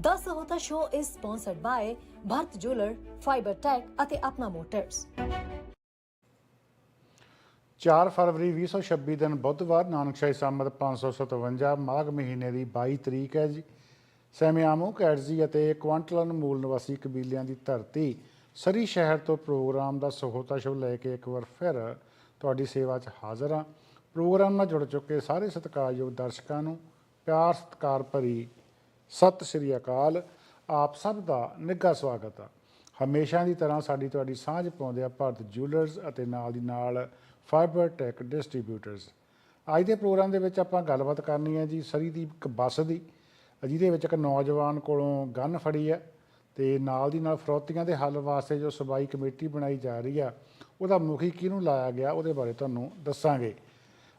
The Sahota Show is sponsored by Bharat Jeweler, Fiber Tech ਅਤੇ Apna motors 4 ਫਰਵਰੀ 2026 ਦਿਨ ਬੁੱਧਵਾਰ ਨਾਨਕਸ਼ਾਹੀ ਸੰਮਤ 557 ਮਾਘ ਮਹੀਨੇ ਦੀ 22 ਤਰੀਕ ਹੈ ਜੀ। ਸੈਮਿਆਮੂ ਕੈਟਜ਼ੀ ਅਤੇ ਕੁਆਂਟਲਨ ਮੂਲ ਨਿਵਾਸੀ ਕਬੀਲਿਆਂ ਦੀ ਧਰਤੀ ਸਰੀ ਸ਼ਹਿਰ ਤੋਂ ਪ੍ਰੋਗਰਾਮ ਦਾ ਸਹੋਤਾ ਸ਼ੋ ਲੈ ਕੇ ਇੱਕ ਵਾਰ ਫਿਰ ਤੁਹਾਡੀ ਸੇਵਾ 'ਚ ਹਾਜ਼ਰ ਹਾਂ। ਪ੍ਰੋਗਰਾਮ ਨਾਲ ਜੁੜ ਚੁੱਕੇ ਸਾਰੇ ਸਤਿਕਾਰਯੋਗ ਦਰਸ਼ਕਾਂ ਨੂੰ ਪਿਆਰ ਸਤਿਕਾਰ ਭਰੀ ਸਤਿ ਸ੍ਰੀ ਅਕਾਲ। ਆਪ ਸਭ ਦਾ ਨਿੱਘਾ ਸਵਾਗਤ ਆ। ਹਮੇਸ਼ਾ ਦੀ ਤਰ੍ਹਾਂ ਸਾਡੀ ਤੁਹਾਡੀ ਸਾਂਝ ਪਾਉਂਦੇ ਆ ਭਾਰਤ ਜੁਐਲਰਸ ਅਤੇ ਨਾਲ ਦੀ ਨਾਲ ਫਾਈਬਰ ਟੈਕ ਡਿਸਟ੍ਰੀਬਿਊਟਰਸ ਅੱਜ ਦੇ ਪ੍ਰੋਗਰਾਮ ਦੇ ਵਿੱਚ ਆਪਾਂ ਗੱਲਬਾਤ ਕਰਨੀ ਹੈ ਜੀ ਸਰੀ ਦੀ ਇੱਕ ਬੱਸ ਦੀ, ਜਿਹਦੇ ਵਿੱਚ ਇੱਕ ਨੌਜਵਾਨ ਕੋਲੋਂ ਗਨ ਫੜੀ ਹੈ ਤੇ ਨਾਲ ਦੀ ਨਾਲ ਫਰੋਤੀਆਂ ਦੇ ਹੱਲ ਵਾਸਤੇ ਜੋ ਸਬਾਈ ਕਮੇਟੀ ਬਣਾਈ ਜਾ ਰਹੀ ਆ, ਉਹਦਾ ਮੁਖੀ ਕਿਹਨੂੰ ਲਾਇਆ ਗਿਆ, ਉਹਦੇ ਬਾਰੇ ਤੁਹਾਨੂੰ ਦੱਸਾਂਗੇ।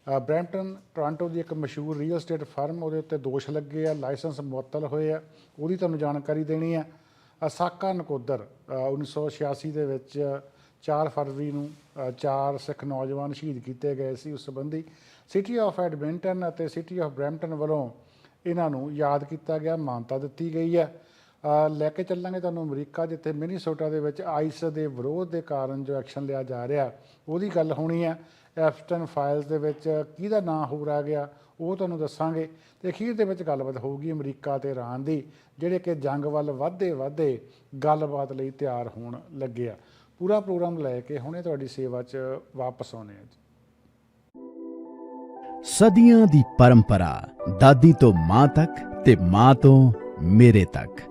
ਬਰੈਂਪਟਨ ਟੋਰਾਂਟੋ ਦੀ ਇੱਕ ਮਸ਼ਹੂਰ ਰੀਅਲ ਏਸਟੇਟ ਫਰਮ ਉਹਦੇ ਉੱਤੇ ਦੋਸ਼ ਲੱਗੇ ਆ ਲਾਇਸੈਂਸ ਮੁਅੱਤਲ ਹੋਏ ਆ ਉਹਦੀ ਤੁਹਾਨੂੰ ਜਾਣਕਾਰੀ ਦੇਣੀ ਆ। ਅਸਾਕਾ ਨਕੋਦਰ ਅ, 1986 ਦੇ ਵਿੱਚ 4 ਫਰਵਰੀ ਨੂੰ ਚਾਰ ਸਿੱਖ ਨੌਜਵਾਨ ਸ਼ਹੀਦ ਕੀਤੇ ਗਏ ਸੀ ਉਸ ਸੰਬੰਧੀ। ਸਿਟੀ ਆਫ ਐਡਮਿੰਟਨ ਅਤੇ ਸਿਟੀ ਆਫ ਬਰੈਂਪਟਨ ਵੱਲੋਂ ਇਹਨਾਂ ਨੂੰ ਯਾਦ ਕੀਤਾ ਗਿਆ ਮਾਨਤਾ ਦਿੱਤੀ ਗਈ ਹੈ ਲੈ ਕੇ ਚੱਲਾਂਗੇ ਤੁਹਾਨੂੰ ਅਮਰੀਕਾ, ਜਿੱਥੇ ਮਿਨੀਸੋਟਾ ਦੇ ਵਿੱਚ ਆਈਸ ਦੇ ਵਿਰੋਧ ਦੇ ਕਾਰਨ ਜੋ ਐਕਸ਼ਨ ਲਿਆ ਜਾ ਰਿਹਾ, ਉਹਦੀ ਗੱਲ ਹੋਣੀ ਹੈ। ਐਫਟਨ ਫਾਈਲਸ ਦੇ ਵਿੱਚ ਕਿਹਦਾ ਨਾਂ ਹੋਰ ਆ ਗਿਆ, ਉਹ ਤੁਹਾਨੂੰ ਦੱਸਾਂਗੇ। ਤੇ ਅਖੀਰ ਦੇ ਵਿੱਚ ਗੱਲਬਾਤ ਹੋਊਗੀ ਅਮਰੀਕਾ ਤੇ ਇਰਾਨ ਦੀ, ਜਿਹੜੇ ਕਿ ਜੰਗ ਵੱਲ ਵਧਦੇ ਵਧਦੇ ਗੱਲਬਾਤ ਲਈ ਤਿਆਰ ਹੋਣ ਲੱਗੇ ਆ। ਪੂਰਾ ਪ੍ਰੋਗਰਾਮ ਲੈ ਕੇ ਹੁਣੇ ਤੁਹਾਡੀ ਸੇਵਾ 'ਚ ਵਾਪਸ ਆਉਣੇ ਆ ਜੀ। ਸਦੀਆਂ ਦੀ ਪਰੰਪਰਾ, ਦਾਦੀ ਤੋਂ ਮਾਂ ਤੱਕ ਤੇ ਮਾਂ ਤੋਂ ਮੇਰੇ ਤੱਕ।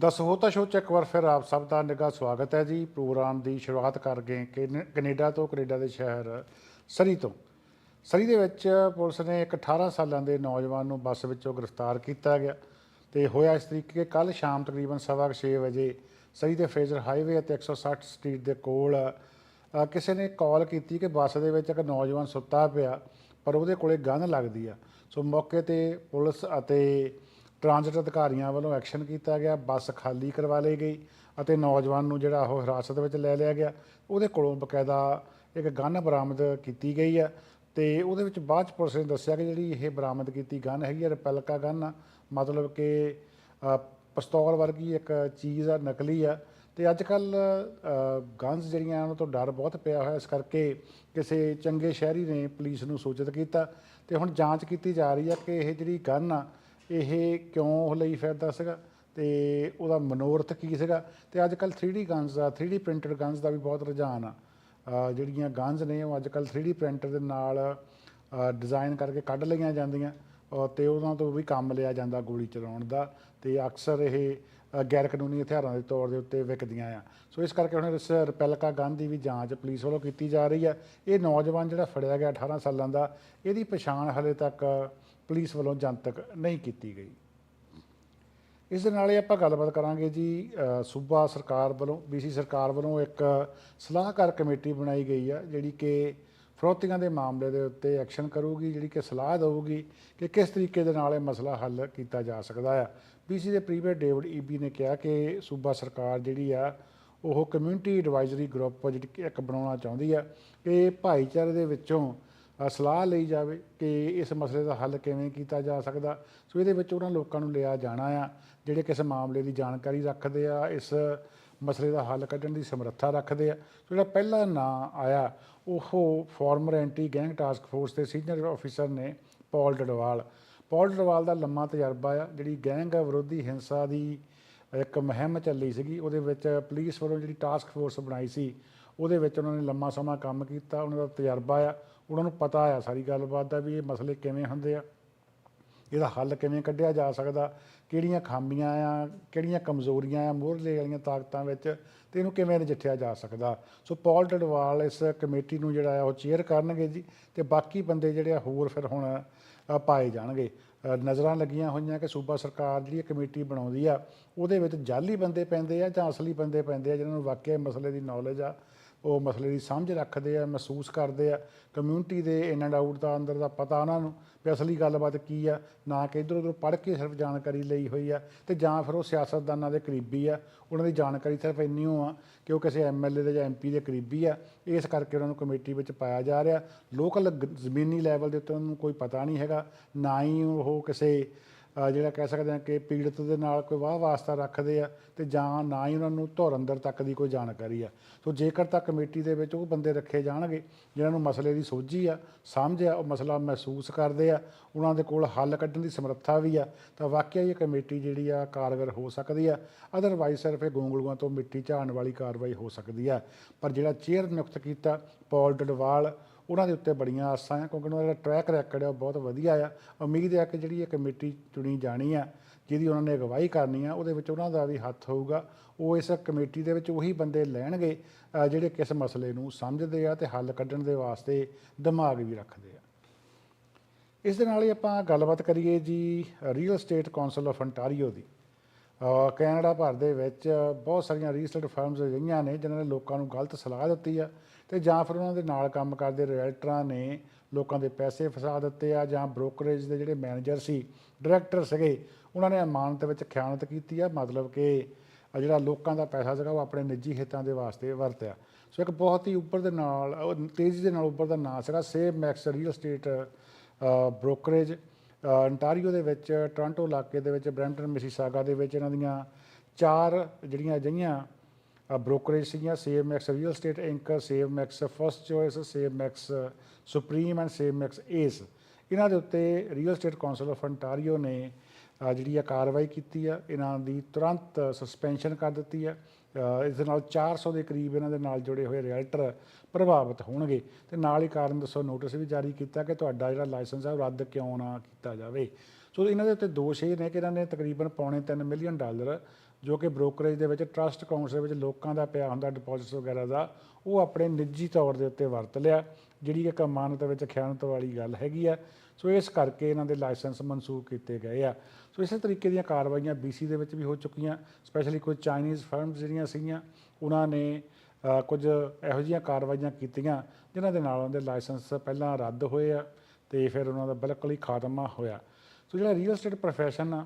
ਦਸ ਹੋਤਾ ਸ਼ੋਅ 'ਚ ਇੱਕ ਵਾਰ ਫਿਰ ਆਪ ਸਭ ਦਾ ਨਿੱਘਾ ਸਵਾਗਤ ਹੈ ਜੀ। ਪ੍ਰੋਗਰਾਮ ਦੀ ਸ਼ੁਰੂਆਤ ਕਰ ਗਏ ਕੈਨ- ਕੈਨੇਡਾ ਤੋਂ ਕੈਨੇਡਾ ਦੇ ਸ਼ਹਿਰ ਸਰੀ ਤੋਂ। ਸਰੀ ਦੇ ਵਿੱਚ ਪੁਲਿਸ ਨੇ ਇੱਕ 18 ਸਾਲਾਂ ਦੇ ਨੌਜਵਾਨ ਨੂੰ ਬੱਸ ਵਿੱਚੋਂ ਗ੍ਰਿਫਤਾਰ ਕੀਤਾ ਗਿਆ ਤੇ ਹੋਇਆ ਇਸ ਤਰੀਕੇ ਕੱਲ ਸ਼ਾਮ ਤਕਰੀਬਨ ਸਵਾ ਕੁ ਛੇ ਵਜੇ ਸਰੀ ਦੇ ਫੇਜ਼ਰ ਹਾਈਵੇ ਅਤੇ 160 ਸਟਰੀਟ ਦੇ ਕੋਲ ਅ, ਕਿਸੇ ਨੇ ਕਾਲ ਕੀਤੀ ਕਿ ਬੱਸ ਦੇ ਵਿੱਚ ਇੱਕ ਨੌਜਵਾਨ ਸੁੱਤਾ ਪਿਆ ਪਰ ਉਹਦੇ ਕੋਲੇ ਗਨ ਲੱਗਦੀ ਆ। ਸੋ ਮੌਕੇ ਤੇ ਪੁਲਿਸ ਅਤੇ ਟ੍ਰਾਂਜ਼ਿਟ ਅਧਿਕਾਰੀਆਂ ਵੱਲੋਂ ਐਕਸ਼ਨ ਕੀਤਾ ਗਿਆ ਬੱਸ ਖਾਲੀ ਕਰਵਾ ਲਈ ਗਈ ਅਤੇ ਨੌਜਵਾਨ ਨੂੰ ਜਿਹੜਾ ਉਹ ਹਿਰਾਸਤ ਵਿੱਚ ਲੈ ਲਿਆ ਗਿਆ। ਉਹਦੇ ਕੋਲੋਂ ਬਕਾਇਦਾ ਇੱਕ ਗਨ ਬਰਾਮਦ ਕੀਤੀ ਗਈ ਆ ਤੇ ਉਹਦੇ ਵਿੱਚ ਬਾਅਦ ਚ ਪੁਲਿਸ ਨੇ ਦੱਸਿਆ ਕਿ ਜਿਹੜੀ ਇਹ ਬਰਾਮਦ ਕੀਤੀ ਗਨ ਹੈਗੀ ਆ ਰਿਪੈਲਕਾ ਗਨ ਆ ਮਤਲਬ ਕਿ ਅ, ਪਿਸਤੌਲ ਵਰਗੀ ਇੱਕ ਚੀਜ਼ ਆ ਨਕਲੀ ਆ। ਤੇ ਅੱਜ ਕੱਲ ਗਨਸ ਜਿਹੜੀਆਂ ਉਹਨਾਂ ਤੋਂ ਡਰ ਬਹੁਤ ਪਿਆ ਹੋਇਆ। ਇਸ ਕਰਕੇ ਕਿਸੇ ਚੰਗੇ ਸ਼ਹਿਰੀ ਨੇ ਪੁਲਿਸ ਨੂੰ ਸੂਚਿਤ ਕੀਤਾ ਤੇ ਹੁਣ ਜਾਂਚ ਕੀਤੀ ਜਾ ਰਹੀ ਆ ਕਿ ਇਹ ਜਿਹੜੀ ਗਨ ਆ ਇਹ ਕਿਉਂ ਉਹ ਲਈ ਫਿਰਦਾ ਸੀਗਾ ਤੇ ਉਹਦਾ ਮਨੋਰਥ ਕੀ ਸੀਗਾ? ਤੇ ਅੱਜ ਕੱਲ 3D ਗਨਸ ਦਾ 3D ਪ੍ਰਿੰਟਡ ਗਨਸ ਦਾ ਵੀ ਬਹੁਤ ਰੁਝਾਨ ਆ। ਜਿਹੜੀਆਂ ਗਨਸ ਨੇ ਉਹ ਅੱਜ ਕੱਲ 3D ਪ੍ਰਿੰਟਰ ਦੇ ਨਾਲ ਡਿਜ਼ਾਈਨ ਕਰਕੇ ਕੱਢ ਲਈਆਂ ਜਾਂਦੀਆਂ। ਅ, ਤੇ ਉਹਨਾਂ ਤੋਂ ਵੀ ਕੰਮ ਲਿਆ ਜਾਂਦਾ ਗੋਲੀ ਚਲਾਉਣ ਦਾ। ਤੇ ਅਕਸਰ ਇਹ ਅ, ਗੈਰ ਕਾਨੂੰਨੀ ਹਥਿਆਰਾਂ ਦੇ ਤੌਰ ਦੇ ਉੱਤੇ ਵਿਕਦੀਆਂ ਆ। ਸੋ ਇਸ ਕਰਕੇ ਹੁਣ ਇਸ ਰਿਪੈਲਕਾ ਗਨ ਦੀ ਵੀ ਜਾਂਚ ਪੁਲਿਸ ਵੱਲੋਂ ਕੀਤੀ ਜਾ ਰਹੀ ਹੈ ਇਹ ਨੌਜਵਾਨ ਜਿਹੜਾ ਫੜਿਆ ਗਿਆ 18 ਸਾਲਾਂ ਦਾ ਇਹਦੀ ਪਛਾਣ ਹਲੇ ਤੱਕ ਪੁਲਿਸ ਵੱਲੋਂ ਜਨਤਕ ਨਹੀਂ ਕੀਤੀ ਗਈ। ਇਸ ਦੇ ਨਾਲ ਹੀ ਆਪਾਂ ਗੱਲਬਾਤ ਕਰਾਂਗੇ ਜੀ ਸੂਬਾ ਸਰਕਾਰ ਵੱਲੋਂ ਬੀਸੀ ਸਰਕਾਰ ਵੱਲੋਂ ਇੱਕ ਸਲਾਹਕਾਰ ਕਮੇਟੀ ਬਣਾਈ ਗਈ ਆ, ਜਿਹੜੀ ਕਿ ਫਰੋਤੀਆਂ ਦੇ ਮਾਮਲੇ ਦੇ ਉੱਤੇ ਐਕਸ਼ਨ ਕਰੂਗੀ, ਜਿਹੜੀ ਕਿ ਸਲਾਹ ਦੇਊਗੀ ਕਿ ਕਿਸ ਤਰੀਕੇ ਦੇ ਨਾਲ ਇਹ ਮਸਲਾ ਹੱਲ ਕੀਤਾ ਜਾ ਸਕਦਾ ਆ। ਬੀਸੀ ਦੇ ਪ੍ਰੀਵੀਅਰ ਡੇਵਿਡ ਈਬੀ ਨੇ ਕਿਹਾ ਕਿ ਸੂਬਾ ਸਰਕਾਰ ਜਿਹੜੀ ਆ, ਉਹ ਕਮਿਊਨਿਟੀ ਐਡਵਾਈਜ਼ਰੀ ਗਰੁੱਪ ਜਿਹੜੀ ਇੱਕ ਬਣਾਉਣਾ ਚਾਹੁੰਦੀ ਆ ਕਿ ਭਾਈਚਾਰੇ ਦੇ ਵਿੱਚੋਂ ਸਲਾਹ ਲਈ ਜਾਵੇ ਕਿ ਇਸ ਮਸਲੇ ਦਾ ਹੱਲ ਕਿਵੇਂ ਕੀਤਾ ਜਾ ਸਕਦਾ। ਸੋ ਇਹਦੇ ਵਿੱਚ ਉਹਨਾਂ ਲੋਕਾਂ ਨੂੰ ਲਿਆ ਜਾਣਾ ਆ, ਜਿਹੜੇ ਕਿਸੇ ਮਾਮਲੇ ਦੀ ਜਾਣਕਾਰੀ ਰੱਖਦੇ ਆ, ਇਸ ਮਸਲੇ ਦਾ ਹੱਲ ਕੱਢਣ ਦੀ ਸਮਰੱਥਾ ਰੱਖਦੇ ਆ। ਸੋ ਜਿਹੜਾ ਪਹਿਲਾ ਨਾਂ ਆਇਆ, ਉਹ former anti gang task force ਦੇ ਸੀਨੀਅਰ ਅਫੀਸਰ ਨੇ ਪੌਲ ਡਡਵਾਲ ਪੌਲ ਡਡਵਾਲ ਦਾ ਲੰਮਾ ਤਜਰਬਾ ਆ, ਜਿਹੜੀ ਗੈਂਗ ਵਿਰੋਧੀ ਹਿੰਸਾ ਦੀ ਇੱਕ ਮੁਹਿੰਮ ਚੱਲੀ ਸੀਗੀ, ਉਹਦੇ ਵਿੱਚ ਪੁਲਿਸ ਵੱਲੋਂ ਜਿਹੜੀ ਟਾਸਕ ਫੋਰਸ ਬਣਾਈ ਸੀ, ਉਹਦੇ ਵਿੱਚ ਉਹਨਾਂ ਨੇ ਲੰਮਾ ਸਮਾਂ ਕੰਮ ਕੀਤਾ, ਉਹਨਾਂ ਦਾ ਤਜਰਬਾ ਆ। ਉਹਨਾਂ ਨੂੰ ਪਤਾ ਆ ਸਾਰੀ ਗੱਲਬਾਤ ਦਾ ਵੀ ਇਹ ਮਸਲੇ ਕਿਵੇਂ ਹੁੰਦੇ ਆ, ਇਹਦਾ ਹੱਲ ਕਿਵੇਂ ਕੱਢਿਆ ਜਾ ਸਕਦਾ, ਕਿਹੜੀਆਂ ਖਾਮੀਆਂ ਆ, ਕਿਹੜੀਆਂ ਕਮਜ਼ੋਰੀਆਂ ਆ, ਮੋਹਰਲੇ ਵਾਲੀਆਂ ਤਾਕਤਾਂ ਵਿੱਚ ਤੇ ਇਹਨੂੰ ਕਿਵੇਂ ਨਜਿੱਠਿਆ ਜਾ ਸਕਦਾ। ਸੋ ਪੌਲ ਡਡਵਾਲ ਇਸ ਕਮੇਟੀ ਨੂੰ ਜਿਹੜਾ ਆ ਉਹ ਚੇਅਰ ਕਰਨਗੇ ਜੀ ਤੇ ਬਾਕੀ ਬੰਦੇ ਜਿਹੜੇ ਆ ਹੋਰ ਫਿਰ ਹੁਣ ਪਾਏ ਜਾਣਗੇ। ਨਜ਼ਰਾਂ ਲੱਗੀਆਂ ਹੋਈਆਂ ਕਿ ਸੂਬਾ ਸਰਕਾਰ ਜਿਹੜੀ ਕਮੇਟੀ ਬਣਾਉਂਦੀ ਆ, ਉਹਦੇ ਵਿੱਚ ਜਾਲੀ ਬੰਦੇ ਪੈਂਦੇ ਆ ਜਾਂ ਅਸਲੀ ਬੰਦੇ ਪੈਂਦੇ ਆ ਜਿਨ੍ਹਾਂ ਨੂੰ ਵਾਕਿਆ ਮਸਲੇ ਦੀ ਨੌਲੇਜ ਆ ਉਹ ਮਸਲੇ ਦੀ ਸਮਝ ਰੱਖਦੇ ਆ, ਮਹਿਸੂਸ ਕਰਦੇ ਆ। ਕਮਿਊਨਿਟੀ ਦੇ ਇਨ ਐਂਡ ਆਊਟ ਦਾ ਅੰਦਰ ਦਾ ਪਤਾ ਉਹਨਾਂ ਨੂੰ ਵੀ ਅਸਲੀ ਗੱਲਬਾਤ ਕੀ ਆ, ਨਾ ਕਿ ਇੱਧਰ ਉੱਧਰ ਪੜ੍ਹ ਕੇ ਸਿਰਫ ਜਾਣਕਾਰੀ ਲਈ ਹੋਈ ਆ ਤੇ ਜਾਂ ਫਿਰ ਉਹ ਸਿਆਸਤਦਾਨਾਂ ਦੇ ਕਰੀਬੀ ਆ, ਉਹਨਾਂ ਦੀ ਜਾਣਕਾਰੀ ਸਿਰਫ ਇੰਨੀ ਓ ਆ ਕਿ ਉਹ ਕਿਸੇ ਐਮਐਲਏ ਦੇ ਜਾਂ ਐਮਪੀ ਦੇ ਕਰੀਬੀ ਆ। ਇਸ ਕਰਕੇ ਉਹਨਾਂ ਨੂੰ ਕਮੇਟੀ ਵਿੱਚ ਪਾਇਆ ਜਾ ਰਿਹਾ। ਲੋਕਲ ਜ਼ਮੀਨੀ ਲੈਵਲ ਦੇ ਉੱਤੇ ਉਹਨਾਂ ਨੂੰ ਕੋਈ ਪਤਾ ਨਹੀਂ ਹੈਗਾ, ਨਾ ਹੀ ਉਹ ਕਿਸੇ ਜਿਹੜਾ ਕਹਿ ਸਕਦੇ ਹਾਂ ਕਿ ਪੀੜਤ ਦੇ ਨਾਲ ਕੋਈ ਵਾਹ ਵਾਸਤਾ ਰੱਖਦੇ ਆ ਤੇ ਜਾਂ ਨਾ ਹੀ ਉਹਨਾਂ ਨੂੰ ਧੁਰ ਅੰਦਰ ਤੱਕ ਦੀ ਕੋਈ ਜਾਣਕਾਰੀ ਆ। ਸੋ ਜੇਕਰ ਤਾਂ ਕਮੇਟੀ ਦੇ ਵਿੱਚ ਉਹ ਬੰਦੇ ਰੱਖੇ ਜਾਣਗੇ, ਜਿਨ੍ਹਾਂ ਨੂੰ ਮਸਲੇ ਦੀ ਸੋਝੀ ਆ, ਸਮਝ ਆ, ਉਹ ਮਸਲਾ ਮਹਿਸੂਸ ਕਰਦੇ ਆ, ਉਹਨਾਂ ਦੇ ਕੋਲ ਹੱਲ ਕੱਢਣ ਦੀ ਸਮਰੱਥਾ ਵੀ ਆ, ਤਾਂ ਵਾਕਿਆ ਇਹ ਕਮੇਟੀ ਜਿਹੜੀ ਆ ਕਾਰਗਰ ਹੋ ਸਕਦੀ ਆ। ਅਦਰਵਾਈਜ਼ ਸਿਰਫ ਇਹ ਗੋਂਗਲੂਆਂ ਤੋਂ ਮਿੱਟੀ ਝਾੜਨ ਵਾਲੀ ਕਾਰਵਾਈ ਹੋ ਸਕਦੀ ਆ। ਪਰ ਜਿਹੜਾ ਚੇਅਰ ਨਿਯੁਕਤ ਕੀਤਾ, ਪੌਲ ਡਡਵਾਲ ਉਹਨਾਂ ਦੇ ਉੱਤੇ ਬੜੀਆਂ ਆਸਾਂ ਆ, ਕਿਉਂਕਿ ਉਹਨਾਂ ਦਾ ਟਰੈਕ ਰੈਕਡ ਆ, ਉਹ ਬਹੁਤ ਵਧੀਆ ਆ। ਉਮੀਦ ਹੈ ਕਿ ਜਿਹੜੀ ਇਹ ਕਮੇਟੀ ਚੁਣੀ ਜਾਣੀ ਆ, ਜਿਹਦੀ ਉਹਨਾਂ ਨੇ ਅਗਵਾਈ ਕਰਨੀ ਆ, ਉਹਦੇ ਵਿੱਚ ਉਹਨਾਂ ਦਾ ਵੀ ਹੱਥ ਹੋਊਗਾ। ਉਹ ਇਸ ਕਮੇਟੀ ਦੇ ਵਿੱਚ ਉਹੀ ਬੰਦੇ ਲੈਣਗੇ ਜਿਹੜੇ ਕਿਸ ਮਸਲੇ ਨੂੰ ਸਮਝਦੇ ਆ ਤੇ ਹੱਲ ਕੱਢਣ ਦੇ ਵਾਸਤੇ ਦਿਮਾਗ ਵੀ ਰੱਖਦੇ ਆ। ਇਸ ਦੇ ਨਾਲ ਹੀ ਆਪਾਂ ਗੱਲਬਾਤ ਕਰੀਏ ਜੀ real estate council of Ontario the. Canada ਭਰ ਦੇ ਵਿੱਚ ਬਹੁਤ ਸਾਰੀਆਂ ਰੀਅਲ ਸਟੇਟ ਫਰਮਸ ਅਜਿਹੀਆਂ ਨੇ, ਜਿਨ੍ਹਾਂ ਨੇ ਲੋਕਾਂ ਨੂੰ ਗਲਤ ਸਲਾਹ ਦਿੱਤੀ ਆ। ਤੇ ਜਾਂ ਫਿਰ ਉਹਨਾਂ ਦੇ ਨਾਲ ਕੰਮ ਕਰਦੇ ਰੈਲਟਰਾਂ ਨੇ ਲੋਕਾਂ ਦੇ ਪੈਸੇ ਫਸਾ ਦਿੱਤੇ ਆ ਜਾਂ ਬ੍ਰੋਕਰੇਜ ਦੇ ਜਿਹੜੇ ਮੈਨੇਜਰ ਸੀ, ਡਾਇਰੈਕਟਰ ਸੀਗੇ, ਉਹਨਾਂ ਨੇ ਅਮਾਨਤ ਵਿੱਚ ਖਿਆਨਤ ਕੀਤੀ ਆ, ਮਤਲਬ ਕਿ ਜਿਹੜਾ ਲੋਕਾਂ ਦਾ ਪੈਸਾ ਸੀਗਾ ਉਹ ਆਪਣੇ ਨਿੱਜੀ ਹਿੱਤਾਂ ਦੇ ਵਾਸਤੇ ਵਰਤਿਆ। ਸੋ ਇੱਕ ਬਹੁਤ ਹੀ ਉੱਪਰ ਦੇ ਨਾਲ ਤੇਜ਼ੀ ਦੇ ਨਾਲ ਉੱਪਰ ਦਾ ਨਾਂ ਸੀਗਾ Save Max real estate brokerage Ontario ਦੇ ਵਿੱਚ, ਟੋਰਾਂਟੋ ਇਲਾਕੇ ਦੇ ਵਿੱਚ, ਬਰੈਂਪਟਨ, ਮਿਸੀਸਾਗਾ ਦੇ ਵਿੱਚ ਇਹਨਾਂ ਦੀਆਂ ਚਾਰ ਜਿਹੜੀਆਂ ਅਜਿਹੀਆਂ ਬ੍ਰੋਕਰੇਜ ਸੀਗੀਆਂ, Save Max real estate Inc Save Max first choice, Save Max supreme and Save Max Ace. ਇਹਨਾਂ ਦੇ ਉੱਤੇ real estate council of Ontario ਨੇ ਜਿਹੜੀ ਆ ਕਾਰਵਾਈ ਕੀਤੀ ਆ, ਇਹਨਾਂ ਦੀ ਤੁਰੰਤ ਸਸਪੈਂਸ਼ਨ ਕਰ ਦਿੱਤੀ ਆ। ਇਸ ਦੇ ਨਾਲ 400 ਦੇ ਕਰੀਬ ਇਹਨਾਂ ਦੇ ਨਾਲ ਜੁੜੇ ਹੋਏ ਰੈਲਟਰ ਪ੍ਰਭਾਵਿਤ ਹੋਣਗੇ। ਤੇ ਨਾਲ ਹੀ ਕਾਰਨ ਦੱਸੋ, ਨੋਟਿਸ ਵੀ ਜਾਰੀ ਕੀਤਾ ਕਿ ਤੁਹਾਡਾ ਜਿਹੜਾ ਲਾਇਸੈਂਸ ਹੈ ਉਹ ਰੱਦ ਕਿਉਂ ਨਾ ਕੀਤਾ ਜਾਵੇ। ਸੋ ਇਹਨਾਂ ਦੇ ਉੱਤੇ ਦੋਸ਼ ਇਹ ਨੇ ਕਿ ਇਹਨਾਂ ਨੇ ਤਕਰੀਬਨ ਪੌਣੇ 3 ਮਿਲੀਅਨ ਡਾਲਰ ਜੋ ਕਿ ਬ੍ਰੋਕਰੇਜ ਦੇ ਵਿੱਚ, ਟਰਸਟ ਅਕਾਊਂਟਸ ਦੇ ਵਿੱਚ ਲੋਕਾਂ ਦਾ ਪਿਆ ਹੁੰਦਾ ਡਿਪੋਜ਼ਿਟਸ ਵਗੈਰਾ ਦਾ, ਉਹ ਆਪਣੇ ਨਿੱਜੀ ਤੌਰ ਦੇ ਉੱਤੇ ਵਰਤ ਲਿਆ, ਜਿਹੜੀ ਇੱਕ ਅਮਾਨਤ ਵਿੱਚ ਖਿਆਨਤ ਵਾਲੀ ਗੱਲ ਹੈਗੀ ਆ। ਸੋ ਇਸ ਕਰਕੇ ਇਹਨਾਂ ਦੇ ਲਾਇਸੈਂਸ ਮਨਸੂਖ ਕੀਤੇ ਗਏ ਆ। ਸੋ ਇਸੇ ਤਰੀਕੇ ਦੀਆਂ ਕਾਰਵਾਈਆਂ BC ਦੇ ਵਿੱਚ ਵੀ ਹੋ ਚੁੱਕੀਆਂ ਸਪੈਸ਼ਲੀ ਕੁਝ ਚਾਈਨੀਜ਼ ਫਰਮਸ ਜਿਹੜੀਆਂ ਸੀਗੀਆਂ, ਉਹਨਾਂ ਨੇ ਕੁਝ ਇਹੋ ਜਿਹੀਆਂ ਕਾਰਵਾਈਆਂ ਕੀਤੀਆਂ, ਜਿਨ੍ਹਾਂ ਦੇ ਨਾਲ ਉਹਨਾਂ ਦੇ ਲਾਇਸੈਂਸ ਪਹਿਲਾਂ ਰੱਦ ਹੋਏ ਆ ਤੇ ਫਿਰ ਉਹਨਾਂ ਦਾ ਬਿਲਕੁਲ ਹੀ ਖਾਤਮਾ ਹੋਇਆ। ਸੋ ਜਿਹੜਾ ਰੀਅਲ ਸਟੇਟ profession ਆ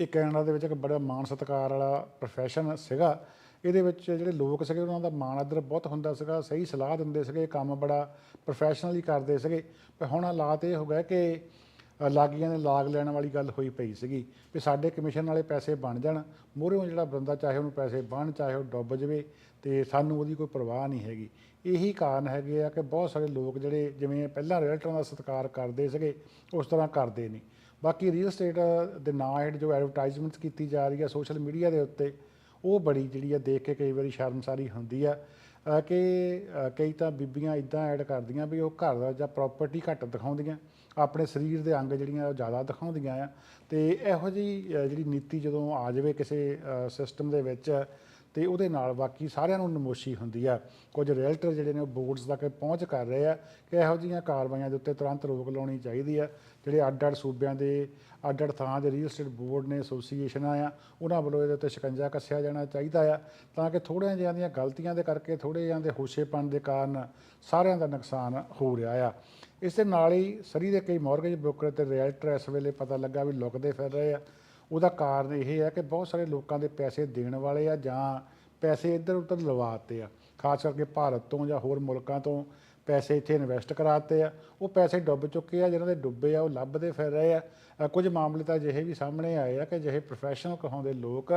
ਇਹ ਕੈਨੇਡਾ ਦੇ ਵਿੱਚ ਇੱਕ ਬੜਾ ਮਾਣ ਸਤਿਕਾਰ ਵਾਲਾ profession ਸੀਗਾ। ਇਹਦੇ ਵਿੱਚ ਜਿਹੜੇ ਲੋਕ ਸੀਗੇ, ਉਹਨਾਂ ਦਾ ਮਾਣ ਆਦਰ ਬਹੁਤ ਹੁੰਦਾ ਸੀਗਾ, ਸਹੀ ਸਲਾਹ ਦਿੰਦੇ ਸੀਗੇ, ਕੰਮ ਬੜਾ ਪ੍ਰੋਫੈਸ਼ਨਲੀ ਕਰਦੇ ਸੀਗੇ। ਪਰ ਹੁਣ ਹਾਲਾਤ ਇਹ ਹੋ ਗਏ ਕਿ ਲਾਗੀਆਂ ਨੇ ਲਾਗ ਲੈਣ ਵਾਲੀ ਗੱਲ ਹੋਈ ਪਈ ਸੀਗੀ ਵੀ ਸਾਡੇ ਕਮਿਸ਼ਨ ਵਾਲੇ ਪੈਸੇ ਬਣ ਜਾਣ, ਮੂਹਰੇੋਂ ਜਿਹੜਾ ਬੰਦਾ ਚਾਹੇ ਉਹਨੂੰ ਪੈਸੇ ਬਣ, ਚਾਹੇ ਉਹ ਡੁੱਬ ਜਾਵੇ ਤੇ ਸਾਨੂੰ ਉਹਦੀ ਕੋਈ ਪਰਵਾਹ ਨਹੀਂ ਹੈਗੀ। ਇਹੀ ਕਾਰਨ ਹੈਗੇ ਆ ਕਿ ਬਹੁਤ ਸਾਰੇ ਲੋਕ ਜਿਹੜੇ ਜਿਵੇਂ ਪਹਿਲਾਂ ਰੀਅਲਟਰਾਂ ਦਾ ਸਤਿਕਾਰ ਕਰਦੇ ਸੀਗੇ, ਉਸ ਤਰ੍ਹਾਂ ਕਰਦੇ ਨਹੀਂ। ਬਾਕੀ ਰੀਅਲ ਸਟੇਟ ਦੇ ਨਾਂ ਹੇਠ ਜੋ ਐਡਵਰਟਾਈਜ਼ਮੈਂਟਸ ਕੀਤੀ ਜਾ ਰਹੀ ਹੈ ਸੋਸ਼ਲ ਮੀਡੀਆ ਦੇ ਉੱਤੇ, ਉਹ ਬੜੀ ਜਿਹੜੀ ਆ ਦੇਖ ਕੇ ਕਈ ਵਾਰੀ ਸ਼ਰਮਸਾਰੀ ਹੁੰਦੀ ਆ। ਕਿ ਕਈ ਤਾਂ ਬੀਬੀਆਂ ਇਦਾਂ ਐਡ ਕਰਦੀਆਂ ਵੀ ਉਹ ਘਰ ਦਾ ਜਾਂ ਪ੍ਰਾਪਰਟੀ ਘੱਟ ਦਿਖਾਉਂਦੀਆਂ, ਆਪਣੇ ਸਰੀਰ ਦੇ ਅੰਗ ਜਿਹੜੀਆਂ ਉਹ ਜ਼ਿਆਦਾ ਦਿਖਾਉਂਦੀਆਂ ਆ। ਤੇ ਇਹੋ ਜਿਹੀ ਜਿਹੜੀ ਨੀਤੀ ਜਦੋਂ ਆ ਜਾਵੇ ਕਿਸੇ ਸਿਸਟਮ ਦੇ ਵਿੱਚ, ਤੇ ਉਹਦੇ ਨਾਲ ਬਾਕੀ ਸਾਰਿਆਂ ਨੂੰ ਨਮੋਸ਼ੀ ਹੁੰਦੀ ਆ। ਕੁਝ ਰੀਅਲਟਰ ਜਿਹੜੇ ਨੇ ਉਹ ਬੋਰਡਸ ਤੱਕ ਪਹੁੰਚ ਕਰ ਰਹੇ ਆ ਕਿ ਇਹੋ ਜਿਹੀਆਂ ਕਾਰਵਾਈਆਂ ਦੇ ਉੱਤੇ ਤੁਰੰਤ ਰੋਕ ਲਾਉਣੀ ਚਾਹੀਦੀ ਆ। ਜਿਹੜੇ ਅੱਡ-ਅੱਡ ਸੂਬਿਆਂ ਦੇ, ਅੱਡ-ਅੱਡ ਥਾਂ ਦੇ ਰੀਅਲ ਸਟੇਟ ਬੋਰਡ ਨੇ ਐਸੋਸੀਏਸ਼ਨਾਂ ਆ, ਉਹਨਾਂ ਵੱਲੋਂ ਇਹਦੇ ਉੱਤੇ ਸ਼ਿਕੰਜਾ ਕੱਸਿਆ ਜਾਣਾ ਚਾਹੀਦਾ ਆ, ਤਾਂ ਕਿ ਥੋੜ੍ਹੀਆਂ ਜਿਹੀਆਂ ਦੀਆਂ ਗਲਤੀਆਂ ਦੇ ਕਰਕੇ, ਥੋੜ੍ਹੇ ਜਿਹਾਂ ਦੇ ਹੋਸ਼ੇਪਣ ਦੇ ਕਾਰਨ ਸਾਰਿਆਂ ਦਾ ਨੁਕਸਾਨ ਹੋ ਰਿਹਾ ਆ। ਇਸ ਦੇ ਨਾਲ ਹੀ ਸਰੀ ਦੇ ਕਈ ਮਾਰਗੇਜ ਬ੍ਰੋਕਰ ਤੇ ਰੀਅਲਟਰ ਇਸ ਵੇਲੇ ਪਤਾ ਲੱਗਾ ਵੀ ਲੁਕਦੇ ਫਿਰ ਰਹੇ ਆ। ਉਹਦਾ ਕਾਰਨ ਇਹ ਹੈ ਕਿ ਬਹੁਤ ਸਾਰੇ ਲੋਕਾਂ ਦੇ ਪੈਸੇ ਦੇਣ ਵਾਲੇ ਆ ਜਾਂ ਪੈਸੇ ਇੱਧਰ ਉੱਧਰ ਲਵਾਤੇ ਆ, ਖਾਸ ਕਰਕੇ ਭਾਰਤ ਤੋਂ ਜਾਂ ਹੋਰ ਮੁਲਕਾਂ ਤੋਂ। ਪੈਸੇ ਇੱਥੇ ਇਨਵੈਸਟ ਕਰਾਤੇ ਆ, ਉਹ ਪੈਸੇ ਡੁੱਬ ਚੁੱਕੇ ਆ, ਜਿਹਨਾਂ ਦੇ ਡੁੱਬੇ ਆ, ਉਹ ਲੱਭਦੇ ਫਿਰ ਰਹੇ ਆ। ਕੁਝ ਮਾਮਲੇ ਤਾਂ ਅਜਿਹੇ ਵੀ ਸਾਹਮਣੇ ਆਏ ਆ ਕਿ ਜਿਹੇ ਪ੍ਰੋਫੈਸ਼ਨਲ ਕਹਾਉਂਦੇ ਲੋਕ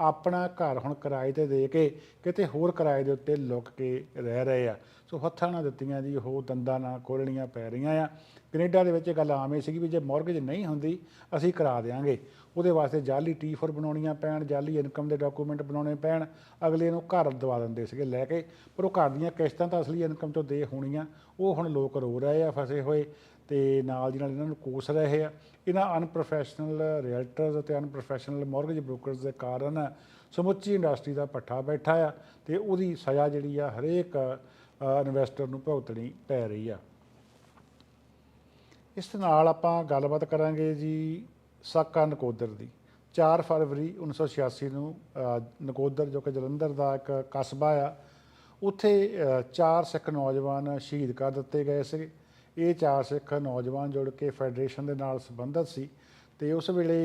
ਆਪਣਾ ਘਰ ਹੁਣ ਕਿਰਾਏ ਤੇ ਦੇ ਕੇ ਕਿਤੇ ਹੋਰ ਕਿਰਾਏ ਦੇ ਉੱਤੇ ਲੁੱਕ ਕੇ ਰਹਿ ਰਹੇ ਆ। ਸੋ ਹੱਥਾਂ ਨਾਲ ਦਿੱਤੀਆਂ ਜੀ, ਉਹ ਦੰਦਾਂ ਨਾਲ ਖੋਲਣੀਆਂ ਪੈ ਰਹੀਆਂ ਆ। ਕੈਨੇਡਾ ਦੇ ਵਿੱਚ ਇਹ ਗੱਲ ਆਮ ਹੀ ਸੀਗੀ ਵੀ ਜੇ ਮੌਰਗੇਜ ਨਹੀਂ ਹੁੰਦੀ, ਅਸੀਂ ਕਰਾ ਦੇਾਂਗੇ ਉਹਦੇ ਵਾਸਤੇ ਜਾਲੀ ਟੀ4 ਬਣਾਉਣੀਆਂ ਪੈਣ ਜਾਲੀ ਇਨਕਮ ਦੇ ਡਾਕੂਮੈਂਟ ਬਣਾਉਣੇ ਪੈਣ, ਅਗਲੇ ਨੂੰ ਘਰ ਦਵਾ ਦਿੰਦੇ ਸੀਗੇ ਲੈ ਕੇ, ਪਰ ਉਹ ਘਰ ਦੀਆਂ ਕਿਸ਼ਤਾਂ ਤਾਂ ਅਸਲੀ ਇਨਕਮ ਤੋਂ ਦੇ ਹੋਣੀਆਂ, ਉਹ ਹੁਣ ਲੋਕ ਰੋ ਰਹੇ ਆ, ਫਸੇ ਹੋਏ, ਤੇ ਨਾਲ ਦੀ ਨਾਲ ਇਹਨਾਂ ਨੂੰ ਕੋਸ ਰਹੇ ਆ। ਇਹਨਾਂ ਅਨਪ੍ਰੋਫੈਸ਼ਨਲ ਰੀਅਲਟਰਸ ਅਤੇ ਅਨਪ੍ਰੋਫੈਸ਼ਨਲ ਮਾਰਗੇਜ ਬ੍ਰੋਕਰਸ ਦੇ ਕਾਰਨ ਸਮੁੱਚੀ ਇੰਡਸਟਰੀ ਦਾ ਪੱਠਾ ਬੈਠਾ ਆ, ਤੇ ਉਹਦੀ ਸਜ਼ਾ ਜਿਹੜੀ ਆ ਹਰੇਕ ਇਨਵੈਸਟਰ ਨੂੰ ਭੁਗਤਣੀ ਪੈ ਰਹੀ ਆ। ਇਸ ਨਾਲ ਆਪਾਂ ਗੱਲਬਾਤ ਕਰਾਂਗੇ ਜੀ ਸਾਕਾ ਨਕੋਦਰ ਦੀ। 4 ਫਰਵਰੀ 1986 ਨੂੰ ਨਕੋਦਰ ਜੋ ਕਿ ਜਲੰਧਰ ਦਾ ਇੱਕ ਕਸਬਾ ਆ, ਉੱਥੇ ਚਾਰ ਸਿੱਖ ਨੌਜਵਾਨ ਸ਼ਹੀਦ ਕਰ ਦਿੱਤੇ ਗਏ ਸੀ ਇਹ ਚਾਰ ਸਿੱਖ ਨੌਜਵਾਨ ਜੁੜ ਕੇ ਫੈਡਰੇਸ਼ਨ ਦੇ ਨਾਲ ਸੰਬੰਧਿਤ ਸੀ ਤੇ ਉਸ ਵੇਲੇ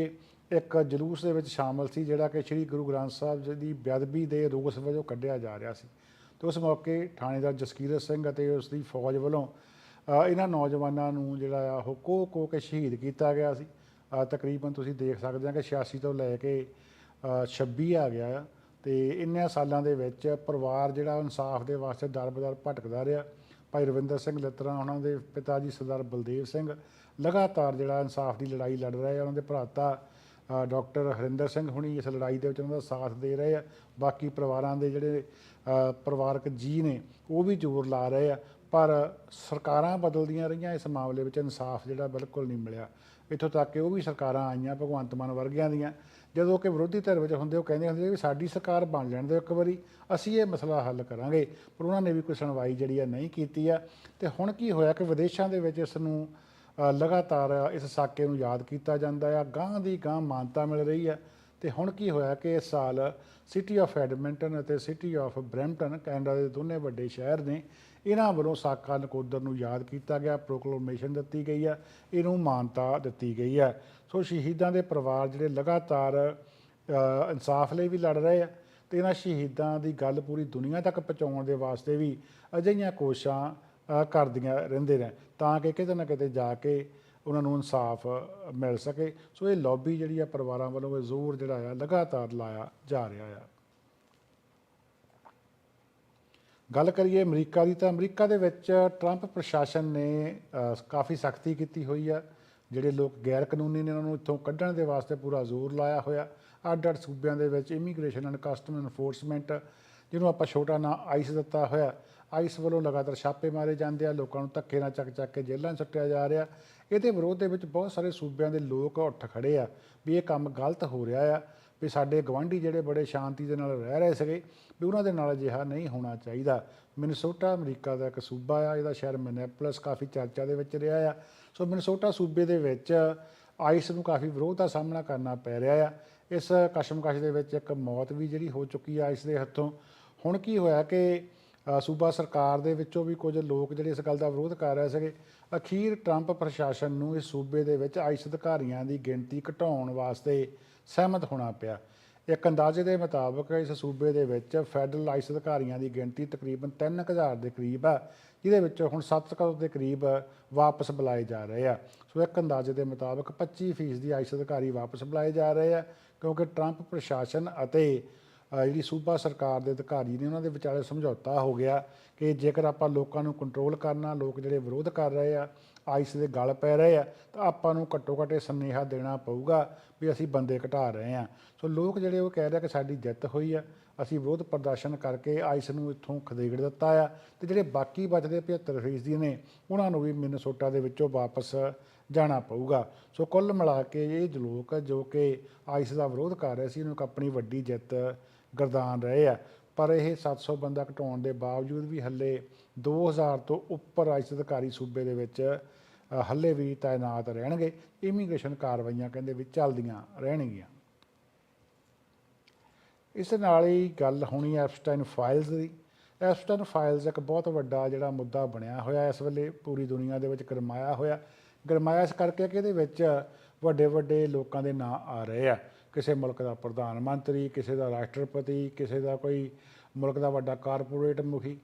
ਇੱਕ ਜਲੂਸ ਦੇ ਵਿੱਚ ਸ਼ਾਮਲ ਸੀ, ਜਿਹੜਾ ਕਿ ਸ੍ਰੀ ਗੁਰੂ ਗ੍ਰੰਥ ਸਾਹਿਬ ਜੀ ਦੀ ਬੇਅਦਬੀ ਦੇ ਰੋਸ ਵਜੋਂ ਕੱਢਿਆ ਜਾ ਰਿਹਾ ਸੀ। ਤੇ ਉਸ ਮੌਕੇ ਥਾਣੇਦਾਰ ਜਸਕੀਰਤ ਸਿੰਘ ਅਤੇ ਉਸ ਦੀ ਫੌਜ ਵੱਲੋਂ ਇਹਨਾਂ ਨੌਜਵਾਨਾਂ ਨੂੰ ਜਿਹੜਾ ਆ ਉਹ ਕੋ ਕੋ ਕੇ ਸ਼ਹੀਦ ਕੀਤਾ ਗਿਆ ਸੀ। ਤਕਰੀਬਨ ਤੁਸੀਂ ਦੇਖ ਸਕਦੇ ਆ ਕਿ 86 ਤੋਂ ਲੈ ਕੇ ਅ, 26 ਆ ਗਿਆ ਆ। ਤੇ ਇੰਨਿਆਂ ਸਾਲਾਂ ਦੇ ਵਿੱਚ ਪਰਿਵਾਰ ਜਿਹੜਾ ਇਨਸਾਫ ਦੇ ਵਾਸਤੇ ਦਰ-ਬਦਰ ਭਟਕਦਾ ਰਿਹਾ। ਭਾਈ ਰਵਿੰਦਰ ਸਿੰਘ ਲੱਤਰਾ ਉਹਨਾਂ ਦੇ ਪਿਤਾ ਜੀ ਸਰਦਾਰ ਬਲਦੇਵ ਸਿੰਘ ਲਗਾਤਾਰ ਜਿਹੜਾ ਇਨਸਾਫ ਦੀ ਲੜਾਈ ਲੜ ਰਹੇ ਆ। ਉਹਨਾਂ ਦੇ ਭਰਾਤਾ ਡਾਕਟਰ ਹਰਿੰਦਰ ਸਿੰਘ ਹੁਣੀ ਇਸ ਲੜਾਈ ਦੇ ਵਿੱਚ ਉਹਨਾਂ ਦਾ ਸਾਥ ਦੇ ਰਹੇ ਆ। ਬਾਕੀ ਪਰਿਵਾਰਾਂ ਦੇ ਜਿਹੜੇ ਪਰਿਵਾਰਕ ਜੀ ਨੇ ਉਹ ਵੀ ਜ਼ੋਰ ਲਾ ਰਹੇ ਆ। ਪਰ ਸਰਕਾਰਾਂ ਬਦਲਦੀਆਂ ਰਹੀਆਂ, ਇਸ ਮਾਮਲੇ ਵਿੱਚ ਇਨਸਾਫ ਜਿਹੜਾ ਬਿਲਕੁਲ ਨਹੀਂ ਮਿਲਿਆ। ਇੱਥੋਂ ਤੱਕ ਕਿ ਉਹ ਵੀ ਸਰਕਾਰਾਂ ਆਈਆਂ, ਭਗਵੰਤ ਮਾਨ ਵਰਗਿਆਂ ਦੀਆਂ। ਜਦੋਂ ਕਿ ਵਿਰੋਧੀ ਧਿਰ ਵਿੱਚ ਹੁੰਦੇ, ਉਹ ਕਹਿੰਦੇ ਹੁੰਦੇ ਵੀ ਸਾਡੀ ਸਰਕਾਰ ਬਣ ਲੈਣ ਦਿਓ ਇੱਕ ਵਾਰੀ, ਅਸੀਂ ਇਹ ਮਸਲਾ ਹੱਲ ਕਰਾਂਗੇ। ਪਰ ਉਹਨਾਂ ਨੇ ਵੀ ਕੋਈ ਸੁਣਵਾਈ ਜਿਹੜੀ ਆ ਨਹੀਂ ਕੀਤੀ ਆ। ਤੇ ਹੁਣ ਕੀ ਹੋਇਆ ਕਿ ਵਿਦੇਸ਼ਾਂ ਦੇ ਵਿੱਚ ਇਸ ਨੂੰ ਲਗਾਤਾਰ ਇਸ ਸਾਕੇ ਨੂੰ ਯਾਦ ਕੀਤਾ ਜਾਂਦਾ ਆ। ਗਾਂ ਦੀ ਗਾਂ ਮਾਨਤਾ ਮਿਲ ਰਹੀ ਆ। ਤੇ ਹੁਣ ਕੀ ਹੋਇਆ ਕਿ ਇਸ ਸਾਲ ਸਿਟੀ ਆਫ ਐਡਮਿੰਟਨ ਅਤੇ ਸਿਟੀ ਆਫ ਬਰੈਂਪਟਨ ਕੈਨੇਡਾ ਦੇ ਦੋਨੇ ਵੱਡੇ ਸ਼ਹਿਰ ਨੇ ਇਹਨਾਂ ਵੱਲੋਂ ਸਾਕਾ ਨਕੋਦਰ ਨੂੰ ਯਾਦ ਕੀਤਾ ਗਿਆ ਪ੍ਰੋਕਲੇਮੇਸ਼ਨ ਦਿੱਤੀ ਗਈ ਆ ਇਹਨੂੰ ਮਾਨਤਾ ਦਿੱਤੀ ਗਈ ਹੈ। ਸੋ ਸ਼ਹੀਦਾਂ ਦੇ ਪਰਿਵਾਰ ਜਿਹੜੇ ਲਗਾਤਾਰ ਇਨਸਾਫ ਲਈ ਵੀ ਲੜ ਰਹੇ ਆ, ਤੇ ਇਹਨਾਂ ਸ਼ਹੀਦਾਂ ਦੀ ਗੱਲ ਪੂਰੀ ਦੁਨੀਆ ਤੱਕ ਪਹੁੰਚਾਉਣ ਦੇ ਵਾਸਤੇ ਵੀ ਅਜਿਹੀਆਂ ਕੋਸ਼ਿਸ਼ਾਂ ਕਰਦੀਆਂ ਰਹਿੰਦੇ ਨੇ, ਤਾਂ ਕਿ ਕਿਤੇ ਨਾ ਕਿਤੇ ਜਾ ਕੇ ਉਹਨਾਂ ਨੂੰ ਇਨਸਾਫ ਮਿਲ ਸਕੇ। ਸੋ ਇਹ ਲੌਬੀ ਜਿਹੜੀ ਆ ਪਰਿਵਾਰਾਂ ਵੱਲੋਂ ਇਹ ਜ਼ੋਰ ਜਿਹੜਾ ਆ, ਲਗਾਤਾਰ ਲਾਇਆ ਜਾ ਰਿਹਾ ਆ। ਗੱਲ ਕਰੀਏ ਅਮਰੀਕਾ ਦੀ ਤਾਂ ਅਮਰੀਕਾ ਦੇ ਵਿੱਚ ਟਰੰਪ ਪ੍ਰਸ਼ਾਸਨ ਨੇ ਕਾਫੀ ਸਖਤੀ ਕੀਤੀ ਹੋਈ ਆ। ਜਿਹੜੇ ਲੋਕ ਗੈਰ ਕਾਨੂੰਨੀ ਨੇ ਉਹਨਾਂ ਨੂੰ ਇੱਥੋਂ ਕੱਢਣ ਦੇ ਵਾਸਤੇ ਪੂਰਾ ਜ਼ੋਰ ਲਾਇਆ ਹੋਇਆ। ਅੱਡ ਅੱਡ ਸੂਬਿਆਂ ਦੇ ਵਿੱਚ ਇਮੀਗ੍ਰੇਸ਼ਨ ਐਂਡ ਕਸਟਮ ਐਨਫੋਰਸਮੈਂਟ ਜਿਹਨੂੰ ਆਪਾਂ ਛੋਟਾ ਨਾਂ ਆਈਸ ਦਿੱਤਾ ਹੋਇਆ। ਆਈਸ ਵੱਲੋਂ ਲਗਾਤਾਰ ਛਾਪੇ ਮਾਰੇ ਜਾਂਦੇ ਆ, ਲੋਕਾਂ ਨੂੰ ਧੱਕੇ ਨਾਲ ਚੱਕ ਚੱਕ ਕੇ ਜੇਲ੍ਹਾਂ 'ਚ ਸੁੱਟਿਆ ਜਾ ਰਿਹਾ। ਇਹਦੇ ਵਿਰੋਧ ਦੇ ਵਿੱਚ ਬਹੁਤ ਸਾਰੇ ਸੂਬਿਆਂ ਦੇ ਲੋਕ ਉੱਠ ਖੜੇ ਆ ਵੀ ਇਹ ਕੰਮ ਗਲਤ ਹੋ ਰਿਹਾ ਆ। ਵੀ ਸਾਡੇ ਗਵਾਂਢੀ ਜਿਹੜੇ ਬੜੇ ਸ਼ਾਂਤੀ ਦੇ ਨਾਲ ਰਹਿ ਰਹੇ ਸੀਗੇ, ਵੀ ਉਹਨਾਂ ਦੇ ਨਾਲ ਅਜਿਹਾ ਨਹੀਂ ਹੋਣਾ ਚਾਹੀਦਾ। ਮਿਨਸੋਟਾ ਅਮਰੀਕਾ ਦਾ ਇੱਕ ਸੂਬਾ ਆ, ਇਹਦਾ ਸ਼ਹਿਰ ਮਿਨੈਪੋਲਿਸ ਕਾਫੀ ਚਰਚਾ ਦੇ ਵਿੱਚ ਰਿਹਾ ਆ। ਸੋ ਮਿਨਸੋਟਾ ਸੂਬੇ ਦੇ ਵਿੱਚ ਆਈਸ ਨੂੰ ਕਾਫੀ ਵਿਰੋਧ ਦਾ ਸਾਹਮਣਾ ਕਰਨਾ ਪੈ ਰਿਹਾ ਆ। ਇਸ ਕਸ਼ਮਕਸ਼ ਦੇ ਵਿੱਚ ਇੱਕ ਮੌਤ ਵੀ ਜਿਹੜੀ ਹੋ ਚੁੱਕੀ ਆ ਆਈਸ ਦੇ ਹੱਥੋਂ। ਹੁਣ ਕੀ ਹੋਇਆ ਕਿ ਸੂਬਾ ਸਰਕਾਰ ਦੇ ਵਿੱਚੋਂ ਵੀ ਕੁਝ ਲੋਕ ਜਿਹੜੇ ਇਸ ਗੱਲ ਦਾ ਵਿਰੋਧ ਕਰ ਰਹੇ ਸੀਗੇ, ਅਖੀਰ ਟਰੰਪ ਪ੍ਰਸ਼ਾਸਨ ਨੂੰ ਇਸ ਸੂਬੇ ਦੇ ਵਿੱਚ ਆਈਸ ਅਧਿਕਾਰੀਆਂ ਦੀ ਗਿਣਤੀ ਘਟਾਉਣ ਵਾਸਤੇ ਸਹਿਮਤ ਹੋਣਾ ਪਿਆ। ਇੱਕ ਅੰਦਾਜ਼ੇ ਦੇ ਮੁਤਾਬਕ ਇਸ ਸੂਬੇ ਦੇ ਵਿੱਚ ਫੈਡਰਲ ਆਈਸ ਅਧਿਕਾਰੀਆਂ ਦੀ ਗਿਣਤੀ ਤਕਰੀਬਨ 3000 ਦੇ ਕਰੀਬ ਆ, ਜਿਹਦੇ ਵਿੱਚੋਂ ਹੁਣ 700 ਦੇ ਕਰੀਬ ਵਾਪਸ ਬੁਲਾਏ ਜਾ ਰਹੇ ਆ। ਸੋ ਇੱਕ ਅੰਦਾਜ਼ੇ ਦੇ ਮੁਤਾਬਕ 25% ਦੀ ਆਈਸ ਅਧਿਕਾਰੀ ਵਾਪਸ ਬੁਲਾਏ ਜਾ ਰਹੇ ਆ, ਕਿਉਂਕਿ ਟਰੰਪ ਪ੍ਰਸ਼ਾਸਨ ਅਤੇ ਜਿਹੜੀ ਸੂਬਾ ਸਰਕਾਰ ਦੇ ਅਧਿਕਾਰੀ ਨੇ ਉਹਨਾਂ ਦੇ ਵਿਚਾਲੇ ਸਮਝੌਤਾ ਹੋ ਗਿਆ ਕਿ ਜੇਕਰ ਆਪਾਂ ਲੋਕਾਂ ਨੂੰ ਕੰਟਰੋਲ ਕਰਨਾ, ਲੋਕ ਜਿਹੜੇ ਵਿਰੋਧ ਕਰ ਰਹੇ ਆ ਆਈਸ ਦੇ ਗਲ ਪੈ ਰਹੇ ਆ, ਤਾਂ ਆਪਾਂ ਨੂੰ ਘੱਟੋ ਘੱਟ ਇਹ ਸੰਨੇਹਾ ਦੇਣਾ ਪਊਗਾ ਵੀ ਅਸੀਂ ਬੰਦੇ ਘਟਾ ਰਹੇ ਆ। ਸੋ ਲੋਕ ਜਿਹੜੇ ਉਹ ਕਹਿ ਰਹੇ ਕਿ ਸਾਡੀ ਜਿੱਤ ਹੋਈ ਆ, ਅਸੀਂ ਵਿਰੋਧ ਪ੍ਰਦਰਸ਼ਨ ਕਰਕੇ ਆਈਸ ਨੂੰ ਇੱਥੋਂ ਖਦੇੜ ਦਿੱਤਾ ਆ, ਤੇ ਜਿਹੜੇ ਬਾਕੀ ਬਚਦੇ 75% ਨੇ, ਉਹਨਾਂ ਨੂੰ ਵੀ ਮਿਨਸੋਟਾ ਦੇ ਵਿੱਚੋਂ ਵਾਪਸ ਜਾਣਾ ਪਊਗਾ। ਸੋ ਕੁੱਲ ਮਿਲਾ ਕੇ ਇਹ ਲੋਕ ਜੋ ਕਿ ਆਈਸ ਦਾ ਵਿਰੋਧ ਕਰ ਰਹੇ ਸੀ ਉਹਨੂੰ ਇੱਕ ਆਪਣੀ ਵੱਡੀ ਜਿੱਤ ਗਰਦਾਨ ਰਹੇ ਆ। ਪਰ ਇਹ 700 ਬੰਦਾ ਘਟਾਉਣ ਦੇ ਬਾਵਜੂਦ ਵੀ ਹੱਲੇ 2000 ਤੋਂ ਉੱਪਰ ਆਈਸ ਅਧਿਕਾਰੀ ਸੂਬੇ ਦੇ ਵਿੱਚ ਅ, ਹੱਲੇ ਵੀ ਤਾਇਨਾਤ ਰਹਿਣਗੇ। ਇਮੀਗ੍ਰੇਸ਼ਨ ਕਾਰਵਾਈਆਂ ਕਹਿੰਦੇ ਵੀ ਚੱਲਦੀਆਂ ਰਹਿਣਗੀਆਂ। ਇਸ ਨਾਲ ਹੀ ਗੱਲ ਹੋਣੀ ਐਪਸਟਾਈਨ ਫਾਈਲਸ ਦੀ। ਐਪਸਟਾਈਨ ਫਾਈਲਸ ਇੱਕ ਬਹੁਤ ਵੱਡਾ ਜਿਹੜਾ ਮੁੱਦਾ ਬਣਿਆ ਹੋਇਆ ਇਸ ਵੇਲੇ ਪੂਰੀ ਦੁਨੀਆ ਦੇ ਵਿੱਚ ਗਰਮਾਇਆ ਹੋਇਆ। ਗਰਮਾਇਆ ਇਸ ਕਰਕੇ ਕਿ ਇਹਦੇ ਵਿੱਚ ਵੱਡੇ ਵੱਡੇ ਲੋਕਾਂ ਦੇ ਨਾਂ ਆ ਰਹੇ ਆ। ਕਿਸੇ ਮੁਲਕ ਦਾ ਪ੍ਰਧਾਨ ਮੰਤਰੀ, ਕਿਸੇ ਦਾ ਰਾਸ਼ਟਰਪਤੀ, ਕਿਸੇ ਦਾ ਕੋਈ ਮੁਲਕ ਦਾ ਵੱਡਾ ਕਾਰਪੋਰੇਟ ਮੁਖੀ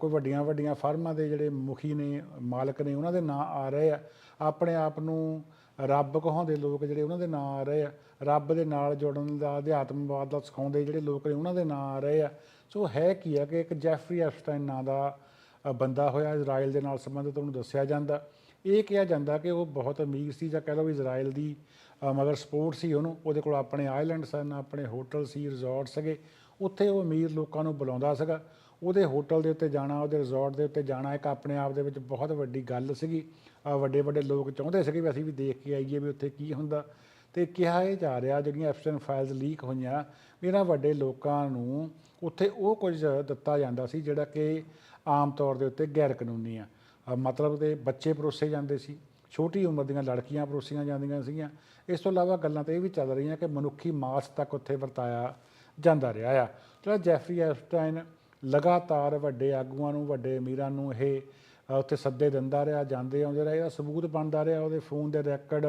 ਕੋਈ ਵੱਡੀਆਂ ਵੱਡੀਆਂ ਫਰਮਾਂ ਦੇ ਜਿਹੜੇ ਮੁਖੀ ਨੇ, ਮਾਲਕ ਨੇ, ਉਹਨਾਂ ਦੇ ਨਾਂ ਆ ਰਹੇ ਆ। ਆਪਣੇ ਆਪ ਨੂੰ ਰੱਬ ਕਹਾਉਂਦੇ ਲੋਕ ਜਿਹੜੇ ਉਹਨਾਂ ਦੇ ਨਾਂ ਆ ਰਹੇ ਆ। ਰੱਬ ਦੇ ਨਾਲ ਜੁੜਨ ਦਾ, ਅਧਿਆਤਮਵਾਦ ਦਾ ਸਿਖਾਉਂਦੇ ਜਿਹੜੇ ਲੋਕ ਨੇ, ਉਹਨਾਂ ਦੇ ਨਾਂ ਆ ਰਹੇ ਆ। ਸੋ ਹੈ ਕੀ ਆ ਕਿ ਇੱਕ ਜੈਫਰੀ ਐਪਸਟਾਈਨ ਨਾਂ ਦਾ ਬੰਦਾ ਹੋਇਆ ਇਜ਼ਰਾਈਲ ਦੇ ਨਾਲ ਸੰਬੰਧਿਤ, ਉਹਨੂੰ ਦੱਸਿਆ ਜਾਂਦਾ। ਇਹ ਕਿਹਾ ਜਾਂਦਾ ਕਿ ਉਹ ਬਹੁਤ ਅਮੀਰ ਸੀ ਜਾਂ ਕਹਿ ਲਓ ਇਜ਼ਰਾਈਲ ਦੀ ਮਗਰ ਸਪੋਰਟ ਸੀ ਉਹਨੂੰ, ਉਹਦੇ ਕੋਲ ਆਪਣੇ ਆਈਲੈਂਡ ਸਨ, ਆਪਣੇ ਹੋਟਲ ਸੀ ਰਿਜ਼ੋਰਟ ਸੀਗੇ ਉੱਥੇ ਉਹ ਅਮੀਰ ਲੋਕਾਂ ਨੂੰ ਬੁਲਾਉਂਦਾ ਸੀਗਾ। ਉਹਦੇ ਹੋਟਲ ਦੇ ਉੱਤੇ ਜਾਣਾ, ਉਹਦੇ ਰਿਜ਼ੋਰਟ ਦੇ ਉੱਤੇ ਜਾਣਾ, ਇੱਕ ਆਪਣੇ ਆਪ ਦੇ ਵਿੱਚ ਬਹੁਤ ਵੱਡੀ ਗੱਲ ਸੀਗੀ। ਵੱਡੇ ਵੱਡੇ ਲੋਕ ਚਾਹੁੰਦੇ ਸੀਗੇ ਵੀ ਅਸੀਂ ਵੀ ਦੇਖ ਕੇ ਆਈਏ ਵੀ ਉੱਥੇ ਕੀ ਹੁੰਦਾ। ਤੇ ਕਿਹਾ ਇਹ ਜਾ ਰਿਹਾ, ਜਿਹੜੀਆਂ ਐਫਸਟਨ ਫਾਈਲਸ ਲੀਕ ਹੋਈਆਂ ਇਹਨਾਂ ਵੱਡੇ ਲੋਕਾਂ ਨੂੰ ਉੱਥੇ ਉਹ ਕੁਝ ਦਿੱਤਾ ਜਾਂਦਾ ਸੀ, ਜਿਹੜਾ ਕਿ ਆਮ ਤੌਰ ਦੇ ਉੱਤੇ ਗੈਰ ਕਾਨੂੰਨੀ ਆ ਮਤਲਬ ਦੇ ਬੱਚੇ ਪਰੋਸੇ ਜਾਂਦੇ ਸੀ। ਛੋਟੀ ਉਮਰ ਦੀਆਂ ਲੜਕੀਆਂ ਪਰੋਸੀਆਂ ਜਾਂਦੀਆਂ ਸੀਗੀਆਂ। ਇਸ ਤੋਂ ਇਲਾਵਾ ਗੱਲਾਂ ਤਾਂ ਇਹ ਵੀ ਚੱਲ ਰਹੀਆਂ ਕਿ ਮਨੁੱਖੀ ਮਾਸ ਤੱਕ ਉੱਥੇ ਵਰਤਾਇਆ ਜਾਂਦਾ ਰਿਹਾ ਆ। ਜਿਹੜਾ ਜੈਫਰੀ ਐਪਸਟਾਈਨ ਲਗਾਤਾਰ ਵੱਡੇ ਆਗੂਆਂ ਨੂੰ, ਵੱਡੇ ਅਮੀਰਾਂ ਨੂੰ ਇਹ ਉੱਥੇ ਸੱਦੇ ਦਿੰਦਾ ਰਿਹਾ, ਜਾਂਦੇ ਆਉਂਦੇ ਰਹੇ ਇਹਦਾ ਸਬੂਤ ਬਣਦਾ ਰਿਹਾ, ਉਹਦੇ ਫੋਨ ਦੇ ਰੈਕਡ,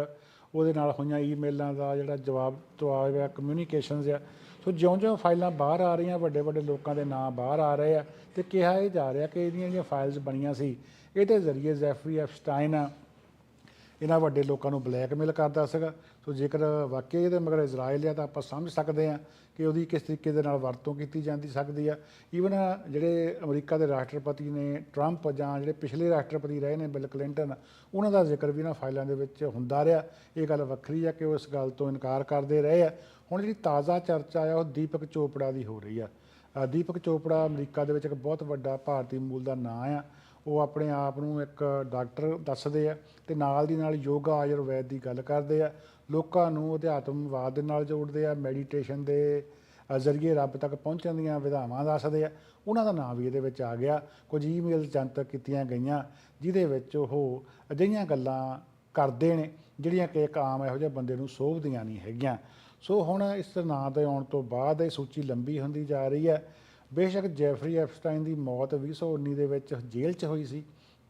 ਉਹਦੇ ਨਾਲ ਹੋਈਆਂ ਈਮੇਲਾਂ ਦਾ ਜਿਹੜਾ ਜਵਾਬ ਜਵਾਬ ਆ ਕਮਿਊਨੀਕੇਸ਼ਨਸ ਆ। ਸੋ ਜਿਉਂ-ਜਿਉਂ ਫਾਈਲਾਂ ਬਾਹਰ ਆ ਰਹੀਆਂ ਵੱਡੇ ਵੱਡੇ ਲੋਕਾਂ ਦੇ ਨਾਂ ਬਾਹਰ ਆ ਰਹੇ ਆ, ਤੇ ਕਿਹਾ ਇਹ ਜਾ ਰਿਹਾ ਕਿ ਇਹਦੀਆਂ ਜਿਹੜੀਆਂ ਫਾਈਲਸ ਬਣੀਆਂ ਸੀ, ਇਹਦੇ ਜ਼ਰੀਏ ਜ਼ੈਫਰੀ ਐਫਸਟਾਈਨ ਇਹਨਾਂ ਵੱਡੇ ਲੋਕਾਂ ਨੂੰ ਬਲੈਕਮੇਲ ਕਰਦਾ ਸੀਗਾ। ਸੋ ਜੇਕਰ ਵਾਕਈ ਇਹਦੇ ਮਗਰ ਇਜ਼ਰਾਈਲ ਆ ਤਾਂ ਆਪਾਂ ਸਮਝ ਸਕਦੇ ਆ ਕਿ ਉਹਦੀ ਕਿਸ ਤਰੀਕੇ ਦੇ ਨਾਲ ਵਰਤੋਂ ਕੀਤੀ ਜਾਂਦੀ ਸਕਦੀ ਆ। ਈਵਨ ਜਿਹੜੇ ਅਮਰੀਕਾ ਦੇ ਰਾਸ਼ਟਰਪਤੀ ਨੇ ਟਰੰਪ ਜਾਂ ਜਿਹੜੇ ਪਿਛਲੇ ਰਾਸ਼ਟਰਪਤੀ ਰਹੇ ਨੇ ਬਿਲ ਕਲਿੰਟਨ ਉਹਨਾਂ ਦਾ ਜ਼ਿਕਰ ਵੀ ਇਹਨਾਂ ਫਾਈਲਾਂ ਦੇ ਵਿੱਚ ਹੁੰਦਾ ਰਿਹਾ। ਇਹ ਗੱਲ ਵੱਖਰੀ ਆ ਕਿ ਉਹ ਇਸ ਗੱਲ ਤੋਂ ਇਨਕਾਰ ਕਰਦੇ ਰਹੇ ਆ। ਹੁਣ ਜਿਹੜੀ ਤਾਜ਼ਾ ਚਰਚਾ ਆ, ਉਹ ਦੀਪਕ ਚੋਪੜਾ ਦੀ ਹੋ ਰਹੀ ਆ। ਦੀਪਕ ਚੋਪੜਾ ਅਮਰੀਕਾ ਦੇ ਵਿੱਚ ਇੱਕ ਬਹੁਤ ਵੱਡਾ ਭਾਰਤੀ ਮੂਲ ਦਾ ਨਾਂ ਆ। ਉਹ ਆਪਣੇ ਆਪ ਨੂੰ ਇੱਕ ਡਾਕਟਰ ਦੱਸਦੇ ਆ ਤੇ ਨਾਲ ਦੀ ਨਾਲ ਯੋਗਾ, ਆਯੁਰਵੈਦ ਦੀ ਗੱਲ ਕਰਦੇ ਆ। ਲੋਕਾਂ ਨੂੰ ਅਧਿਆਤਮਵਾਦ ਦੇ ਨਾਲ ਜੋੜਦੇ ਆ ਮੈਡੀਟੇਸ਼ਨ ਦੇ ਜ਼ਰੀਏ ਰੱਬ ਤੱਕ ਪਹੁੰਚਣ ਦੀਆਂ ਵਿਧਾਵਾਂ ਦੱਸਦੇ ਆ। ਉਹਨਾਂ ਦਾ ਨਾਮ ਵੀ ਇਹਦੇ ਵਿੱਚ ਆ ਗਿਆ। ਕੁਝ ਈਮੇਲ ਜਨਤਕ ਕੀਤੀਆਂ ਗਈਆਂ, ਜਿਹਦੇ ਵਿੱਚ ਉਹ ਅਜਿਹੀਆਂ ਗੱਲਾਂ ਕਰਦੇ ਨੇ, ਜਿਹੜੀਆਂ ਕਿ ਇੱਕ ਆਮ ਇਹੋ ਜਿਹੇ ਬੰਦੇ ਨੂੰ ਸੋਭਦੀਆਂ ਨਹੀਂ ਹੈਗੀਆਂ। ਸੋ ਹੁਣ ਇਸ ਨਾਂ ਦੇ ਆਉਣ ਤੋਂ ਬਾਅਦ ਇਹ ਸੂਚੀ ਲੰਬੀ ਹੁੰਦੀ ਜਾ ਰਹੀ ਹੈ। ਬੇਸ਼ੱਕ ਜੈਫਰੀ ਐਪਸਟਾਈਨ ਦੀ ਮੌਤ 2019 ਦੇ ਵਿੱਚ ਜੇਲ੍ਹ 'ਚ ਹੋਈ ਸੀ।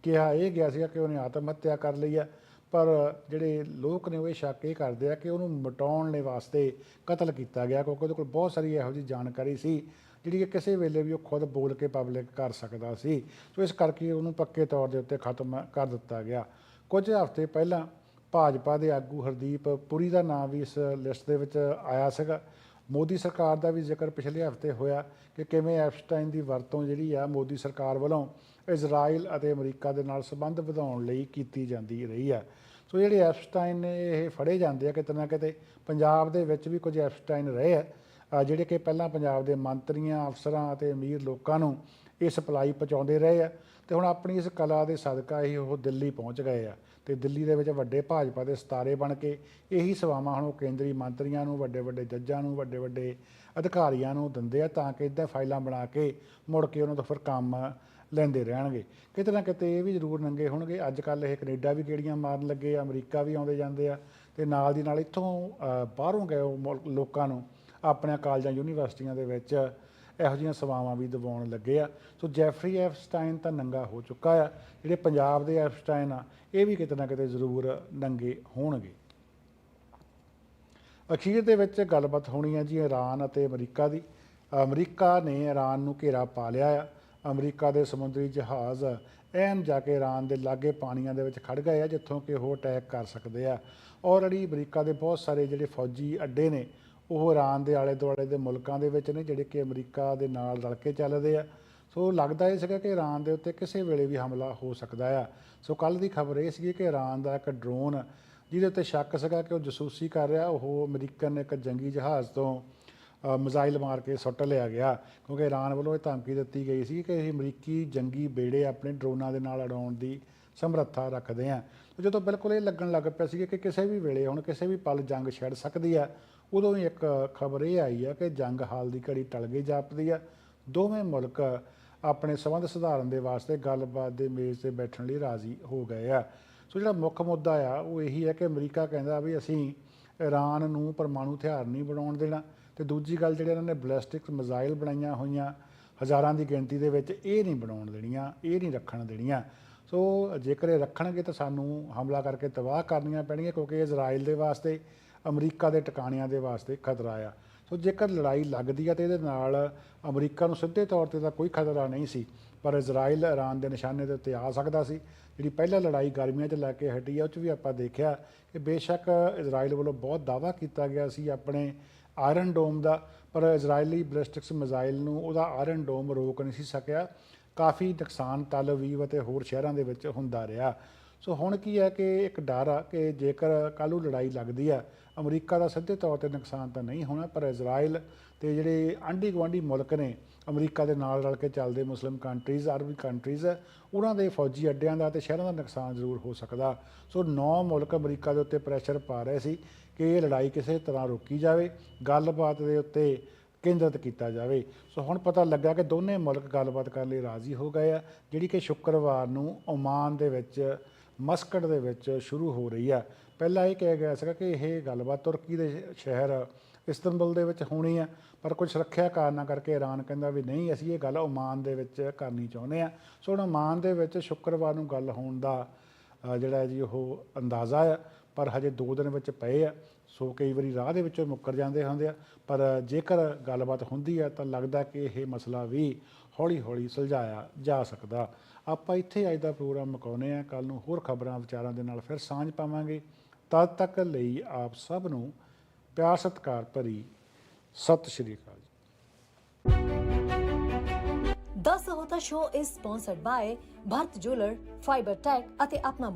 ਕਿਹਾ ਇਹ ਗਿਆ ਸੀਗਾ ਕਿ ਉਹਨੇ ਆਤਮ ਹੱਤਿਆ ਕਰ ਲਈ ਆ, ਪਰ ਜਿਹੜੇ ਲੋਕ ਨੇ ਉਹ ਇਹ ਸ਼ੱਕ ਇਹ ਕਰਦੇ ਆ ਕਿ ਉਹਨੂੰ ਮਟਾਉਣ ਦੇ ਵਾਸਤੇ ਕਤਲ ਕੀਤਾ ਗਿਆ, ਕਿਉਂਕਿ ਉਹਦੇ ਕੋਲ ਬਹੁਤ ਸਾਰੀ ਇਹੋ ਜਿਹੀ ਜਾਣਕਾਰੀ ਸੀ, ਜਿਹੜੀ ਕਿ ਕਿਸੇ ਵੇਲੇ ਵੀ ਉਹ ਖੁਦ ਬੋਲ ਕੇ ਪਬਲਿਕ ਕਰ ਸਕਦਾ ਸੀ। ਸੋ ਇਸ ਕਰਕੇ ਉਹਨੂੰ ਪੱਕੇ ਤੌਰ ਦੇ ਉੱਤੇ ਖਤਮ ਕਰ ਦਿੱਤਾ ਗਿਆ। ਕੁਝ ਹਫ਼ਤੇ ਪਹਿਲਾਂ ਭਾਜਪਾ ਦੇ ਆਗੂ ਹਰਦੀਪ ਪੁਰੀ ਦਾ ਨਾਮ ਵੀ ਇਸ ਲਿਸਟ ਦੇ ਵਿੱਚ ਆਇਆ ਸੀਗਾ। ਮੋਦੀ ਸਰਕਾਰ ਦਾ ਵੀ ਜ਼ਿਕਰ ਪਿਛਲੇ ਹਫ਼ਤੇ ਹੋਇਆ ਕਿ ਕਿਵੇਂ ਐਪਸਟਾਈਨ ਦੀ ਵਰਤੋਂ ਜਿਹੜੀ ਆ ਮੋਦੀ ਸਰਕਾਰ ਵੱਲੋਂ ਇਜ਼ਰਾਈਲ ਅਤੇ ਅਮਰੀਕਾ ਦੇ ਨਾਲ ਸੰਬੰਧ ਵਧਾਉਣ ਲਈ ਕੀਤੀ ਜਾਂਦੀ ਰਹੀ ਆ। ਸੋ ਜਿਹੜੇ ਐਪਸਟਾਈਨ ਨੇ, ਇਹ ਫੜੇ ਜਾਂਦੇ ਆ ਕਿਤੇ ਨਾ ਕਿਤੇ। ਪੰਜਾਬ ਦੇ ਵਿੱਚ ਵੀ ਕੁਝ ਐਪਸਟਾਈਨ ਰਹੇ ਆ ਜਿਹੜੇ ਕਿ ਪਹਿਲਾਂ ਪੰਜਾਬ ਦੇ ਮੰਤਰੀਆਂ, ਅਫਸਰਾਂ ਅਤੇ ਅਮੀਰ ਲੋਕਾਂ ਨੂੰ ਇਹ ਸਪਲਾਈ ਪਹੁੰਚਾਉਂਦੇ ਰਹੇ ਆ ਤੇ ਹੁਣ ਆਪਣੀ ਇਸ ਕਲਾ ਦੇ ਸਦਕਾ ਹੀ ਉਹ ਦਿੱਲੀ ਪਹੁੰਚ ਗਏ ਆ ਤੇ ਦਿੱਲੀ ਦੇ ਵਿੱਚ ਵੱਡੇ ਭਾਜਪਾ ਦੇ ਸਤਾਰੇ ਬਣ ਕੇ ਇਹੀ ਸੇਵਾਵਾਂ ਹੁਣ ਉਹ ਕੇਂਦਰੀ ਮੰਤਰੀਆਂ ਨੂੰ, ਵੱਡੇ ਵੱਡੇ ਜੱਜਾਂ ਨੂੰ, ਵੱਡੇ ਵੱਡੇ ਅਧਿਕਾਰੀਆਂ ਨੂੰ ਦਿੰਦੇ ਆ ਤਾਂ ਕਿ ਇਦਾਂ ਫਾਈਲਾਂ ਬਣਾ ਕੇ ਮੁੜ ਕੇ ਉਹਨਾਂ ਤੋਂ ਫਿਰ ਕੰਮ ਲੈਂਦੇ ਰਹਿਣਗੇ। ਕਿਤੇ ਨਾ ਕਿਤੇ ਇਹ ਵੀ ਜ਼ਰੂਰ ਨੰਗੇ ਹੋਣਗੇ। ਅੱਜ ਕੱਲ ਇਹ ਕੈਨੇਡਾ ਵੀ ਗੇੜੀਆਂ ਮਾਰਨ ਲੱਗੇ ਆ, ਅਮਰੀਕਾ ਵੀ ਆਉਂਦੇ ਜਾਂਦੇ ਆ ਤੇ ਨਾਲ ਦੀ ਨਾਲ ਇੱਥੋਂ ਬਾਹਰੋਂ ਗਏ ਉਹ ਲੋਕਾਂ ਨੂੰ ਆਪਣੇ ਕਾਲਜਾਂ, ਯੂਨੀਵਰਸਿਟੀਆਂ ਦੇ ਵਿੱਚ ਇਹੋ ਜਿਹੀਆਂ ਸੇਵਾਵਾਂ ਵੀ ਦਿਵਾਉਣ ਲੱਗੇ ਆ। ਸੋ ਜੈਫਰੀ ਐਫਸਟਾਈਨ ਤਾਂ ਨੰਗਾ ਹੋ ਚੁੱਕਾ ਆ। ਜਿਹੜੇ ਪੰਜਾਬ ਦੇ ਐਫਸਟਾਈਨ ਆ, ਇਹ ਵੀ ਕਿਤੇ ਨਾ ਕਿਤੇ ਜ਼ਰੂਰ ਨੰਗੇ ਹੋਣਗੇ। ਅਖੀਰ ਦੇ ਵਿੱਚ ਗੱਲਬਾਤ ਹੋਣੀ ਹੈ ਜੀ ਈਰਾਨ ਅਤੇ ਅਮਰੀਕਾ ਦੀ। ਅਮਰੀਕਾ ਨੇ ਈਰਾਨ ਨੂੰ ਘੇਰਾ ਪਾ ਲਿਆ ਆ। ਅਮਰੀਕਾ ਦੇ ਸਮੁੰਦਰੀ ਜਹਾਜ਼ ਐਨ ਜਾ ਕੇ ਈਰਾਨ ਦੇ ਲਾਗੇ ਪਾਣੀਆਂ ਦੇ ਵਿੱਚ ਖੜ ਗਏ ਆ, ਜਿੱਥੋਂ ਕਿ ਉਹ ਅਟੈਕ ਕਰ ਸਕਦੇ ਆ। ਆਲਰੇਡੀ ਅਮਰੀਕਾ ਦੇ ਬਹੁਤ ਸਾਰੇ ਜਿਹੜੇ ਫੌਜੀ ਅੱਡੇ ਨੇ ਉਹ ਈਰਾਨ ਦੇ ਆਲੇ ਦੁਆਲੇ ਦੇ ਮੁਲਕਾਂ ਦੇ ਵਿੱਚ ਨੇ, ਜਿਹੜੇ ਕਿ ਅਮਰੀਕਾ ਦੇ ਨਾਲ ਰਲ ਕੇ ਚੱਲਦੇ ਆ। ਸੋ ਲੱਗਦਾ ਇਹ ਸੀਗਾ ਕਿ ਈਰਾਨ ਦੇ ਉੱਤੇ ਕਿਸੇ ਵੇਲੇ ਵੀ ਹਮਲਾ ਹੋ ਸਕਦਾ ਆ। ਸੋ ਕੱਲ ਦੀ ਖਬਰ ਇਹ ਸੀਗੀ ਕਿ ਈਰਾਨ ਦਾ ਇੱਕ ਡਰੋਨ, ਜਿਹਦੇ ਉੱਤੇ ਸ਼ੱਕ ਸੀਗਾ ਕਿ ਉਹ ਜਸੂਸੀ ਕਰ ਰਿਹਾ, ਉਹ ਅਮਰੀਕਨ ਇੱਕ ਜੰਗੀ ਜਹਾਜ਼ ਤੋਂ ਮਿਜ਼ਾਈਲ ਮਾਰ ਕੇ ਸੁੱਟ ਲਿਆ ਗਿਆ। ਕਿਉਂਕਿ ਈਰਾਨ ਵੱਲੋਂ ਇਹ ਧਮਕੀ ਦਿੱਤੀ ਗਈ ਸੀ ਕਿ ਇਹ ਅਮਰੀਕੀ ਜੰਗੀ ਬੇੜੇ ਆਪਣੇ ਡਰੋਨਾਂ ਦੇ ਨਾਲ ਉਡਾਉਣ ਦੀ ਸਮਰੱਥਾ ਰੱਖਦੇ ਆ। ਜਦੋਂ ਬਿਲਕੁਲ ਇਹ ਲੱਗਣ ਲੱਗ ਪਿਆ ਸੀ ਕਿ ਕਿਸੇ ਵੀ ਵੇਲੇ ਹੁਣ ਕਿਸੇ ਵੀ ਪਲ ਜੰਗ ਛਿੜ ਸਕਦੀ ਆ, ਉਦੋਂ ਹੀ ਇੱਕ ਖਬਰ ਇਹ ਆਈ ਆ ਕਿ ਜੰਗ ਹਾਲ ਦੀ ਘੜੀ ਟਲ ਗਈ ਜਾਪਦੀ ਆ। ਦੋਵੇਂ ਮੁਲਕ ਆਪਣੇ ਸੰਬੰਧ ਸੁਧਾਰਨ ਦੇ ਵਾਸਤੇ ਗੱਲਬਾਤ ਦੇ ਮੇਜ਼ ਤੇ ਬੈਠਣ ਲਈ ਰਾਜ਼ੀ ਹੋ ਗਏ ਆ। ਸੋ ਜਿਹੜਾ ਮੁੱਖ ਮੁੱਦਾ ਆ, ਉਹ ਇਹੀ ਹੈ ਕਿ ਅਮਰੀਕਾ ਕਹਿੰਦਾ ਵੀ ਅਸੀਂ ਈਰਾਨ ਨੂੰ ਪਰਮਾਣੂ ਹਥਿਆਰ ਨਹੀਂ ਬਣਾਉਣ ਦੇਣਾ। ਤੇ ਦੂਜੀ ਗੱਲ ਜਿਹੜੇ ਇਹਨਾਂ ਨੇ ਬੈਲਿਸਟਿਕ ਮਿਜ਼ਾਈਲ ਬਣਾਈਆਂ ਹੋਈਆਂ, ਹਜ਼ਾਰਾਂ ਦੀ ਗਿਣਤੀ ਦੇ ਵਿੱਚ ਇਹ ਨਹੀਂ ਬਣਾਉਣ ਦੇਣੀਆਂ, ਇਹ ਨਹੀਂ ਰੱਖਣ ਦੇਣੀਆਂ। ਸੋ ਜੇਕਰ ਇਹ ਰੱਖਣਗੇ ਤਾਂ ਸਾਨੂੰ ਹਮਲਾ ਕਰਕੇ ਤਬਾਹ ਕਰਨੀਆਂ ਪੈਣਗੀਆਂ ਕਿਉਂਕਿ ਇਜ਼ਰਾਈਲ ਦੇ ਵਾਸਤੇ, ਅਮਰੀਕਾ ਦੇ ਟਿਕਾਣਿਆਂ ਦੇ ਵਾਸਤੇ ਖਤਰਾ ਆ। ਸੋ ਜੇਕਰ ਲੜਾਈ ਲੱਗਦੀ ਆ ਤੇ ਇਹਦੇ ਨਾਲ ਅਮਰੀਕਾ ਨੂੰ ਸਿੱਧੇ ਤੌਰ ਤੇ ਤਾਂ ਕੋਈ ਖਤਰਾ ਨਹੀਂ ਸੀ, ਪਰ ਇਜ਼ਰਾਈਲ ਇਰਾਨ ਦੇ ਨਿਸ਼ਾਨੇ ਦੇ ਉੱਤੇ ਆ ਸਕਦਾ ਸੀ। ਜਿਹੜੀ ਪਹਿਲਾਂ ਲੜਾਈ ਗਰਮੀਆਂ 'ਚ ਲੈ ਕੇ ਹਟੀ ਆ, ਉਹ 'ਚ ਵੀ ਆਪਾਂ ਦੇਖਿਆ ਕਿ ਬੇਸ਼ੱਕ ਇਜ਼ਰਾਈਲ ਵੱਲੋਂ ਬਹੁਤ ਦਾਅਵਾ ਕੀਤਾ ਗਿਆ ਸੀ ਆਪਣੇ ਆਇਰਨ ਡੋਮ ਦਾ, ਪਰ ਇਜ਼ਰਾਈਲੀ ਬਲਿਸਟਿਕਸ ਮਿਜ਼ਾਈਲ ਨੂੰ ਉਹਦਾ ਆਇਰਨ ਡੋਮ ਰੋਕ ਨਹੀਂ ਸੀ ਸਕਿਆ। ਕਾਫੀ ਨੁਕਸਾਨ ਤਲ ਅਵੀਵ ਅਤੇ ਹੋਰ ਸ਼ਹਿਰਾਂ ਦੇ ਵਿੱਚ ਹੁੰਦਾ ਰਿਹਾ। ਸੋ ਹੁਣ ਕੀ ਹੈ ਕਿ ਇੱਕ ਡਰ ਆ ਕਿ ਜੇਕਰ ਕੱਲ੍ਹ ਨੂੰ ਲੜਾਈ ਲੱਗਦੀ ਆ, ਅਮਰੀਕਾ ਦਾ ਸਿੱਧੇ ਤੌਰ ਤੇ ਨੁਕਸਾਨ ਤਾਂ ਨਹੀਂ ਹੋਣਾ, ਪਰ ਇਜ਼ਰਾਈਲ ਤੇ ਜਿਹੜੇ ਆਂਢੀ ਗੁਆਂਢੀ ਮੁਲਕ ਨੇ, ਅਮਰੀਕਾ ਦੇ ਨਾਲ ਰਲ ਕੇ ਚੱਲਦੇ ਮੁਸਲਿਮ ਕੰਟਰੀਜ਼ ਅਰਬੀ ਕੰਟਰੀਜ਼ ਉਹਨਾਂ ਦੇ ਫੌਜੀ ਅੱਡਿਆਂ ਦਾ ਤੇ ਸ਼ਹਿਰਾਂ ਦਾ ਨੁਕਸਾਨ ਜ਼ਰੂਰ ਹੋ ਸਕਦਾ। ਸੋ ਨੌ ਮੁਲਕ ਅਮਰੀਕਾ ਦੇ ਉੱਤੇ ਪ੍ਰੈਸ਼ਰ ਪਾ ਰਹੇ ਸੀ ਕਿ ਇਹ ਲੜਾਈ ਕਿਸੇ ਤਰ੍ਹਾਂ ਰੋਕੀ ਜਾਵੇ। ਗੱਲਬਾਤ ਦੇ ਉੱਤੇ ਕੇਂਦਰਿਤ ਕੀਤਾ ਜਾਵੇ। ਸੋ ਹੁਣ ਪਤਾ ਲੱਗਾ ਕਿ ਦੋਨੇ ਮੁਲਕ ਗੱਲਬਾਤ ਕਰਨ ਲਈ ਰਾਜ਼ੀ ਹੋ ਗਏ ਆ, ਜਿਹੜੀ ਕਿ ਸ਼ੁੱਕਰਵਾਰ ਨੂੰ ਓਮਾਨ ਦੇ ਵਿੱਚ ਮਸਕਟ ਦੇ ਵਿੱਚ ਸ਼ੁਰੂ ਹੋ ਰਹੀ ਆ। ਪਹਿਲਾਂ ਇਹ ਕਿਹਾ ਗਿਆ ਸੀਗਾ ਕਿ ਇਹ ਗੱਲਬਾਤ ਤੁਰਕੀ ਦੇ ਸ਼ਹਿਰ ਇਸਤੰਬੁਲ ਦੇ ਵਿੱਚ ਹੋਣੀ ਆ, ਪਰ ਕੁਝ ਸੁਰੱਖਿਆ ਕਾਰਨਾਂ ਕਰਕੇ ਈਰਾਨ ਕਹਿੰਦਾ ਵੀ ਨਹੀਂ, ਅਸੀਂ ਇਹ ਗੱਲ ਓਮਾਨ ਦੇ ਵਿੱਚ ਕਰਨੀ ਚਾਹੁੰਦੇ ਆ। ਸੋ ਹੁਣ ਓਮਾਨ ਦੇ ਵਿੱਚ ਸ਼ੁੱਕਰਵਾਰ ਨੂੰ ਗੱਲ ਹੋਣ ਦਾ ਜਿਹੜਾ ਜੀ ਉਹ ਅੰਦਾਜ਼ਾ ਆ, ਪਰ ਹਜੇ 2 ਦਿਨ ਵਿੱਚ ਪਏ ਆ। ਸੋ ਕਈ ਵਾਰੀ ਰਾਹ ਦੇ ਵਿੱਚੋਂ ਮੁੱਕਰ ਜਾਂਦੇ ਹੁੰਦੇ ਆ ਪਰ ਜੇਕਰ ਗੱਲਬਾਤ ਹੁੰਦੀ ਆ ਤਾਂ ਲੱਗਦਾ ਕਿ ਇਹ ਮਸਲਾ ਵੀ ਹੌਲੀ-ਹੌਲੀ ਸੁਲਝਾਇਆ ਜਾ ਸਕਦਾ। ਆਪਾਂ ਇੱਥੇ ਅੱਜ ਦਾ ਪ੍ਰੋਗਰਾਮ ਮੁਕਾਉਂਦੇ ਆ ਕੱਲ ਨੂੰ ਹੋਰ ਖਬਰਾਂ ਵਿਚਾਰਾਂ ਦੇ ਨਾਲ ਫਿਰ ਸਾਂਝ ਪਾਵਾਂਗੇ। ਤਦ ਤੱਕ ਲਈ ਆਪ ਸਭ ਨੂੰ ਪਿਆਰ ਸਤਿਕਾਰ ਭਰੀ ਸਤਿ ਸ਼੍ਰੀ ਅਕਾਲ The Sahota Show is sponsored by Bharat Jeweler, Fiber Tech ਅਤੇ ਆਪਣਾ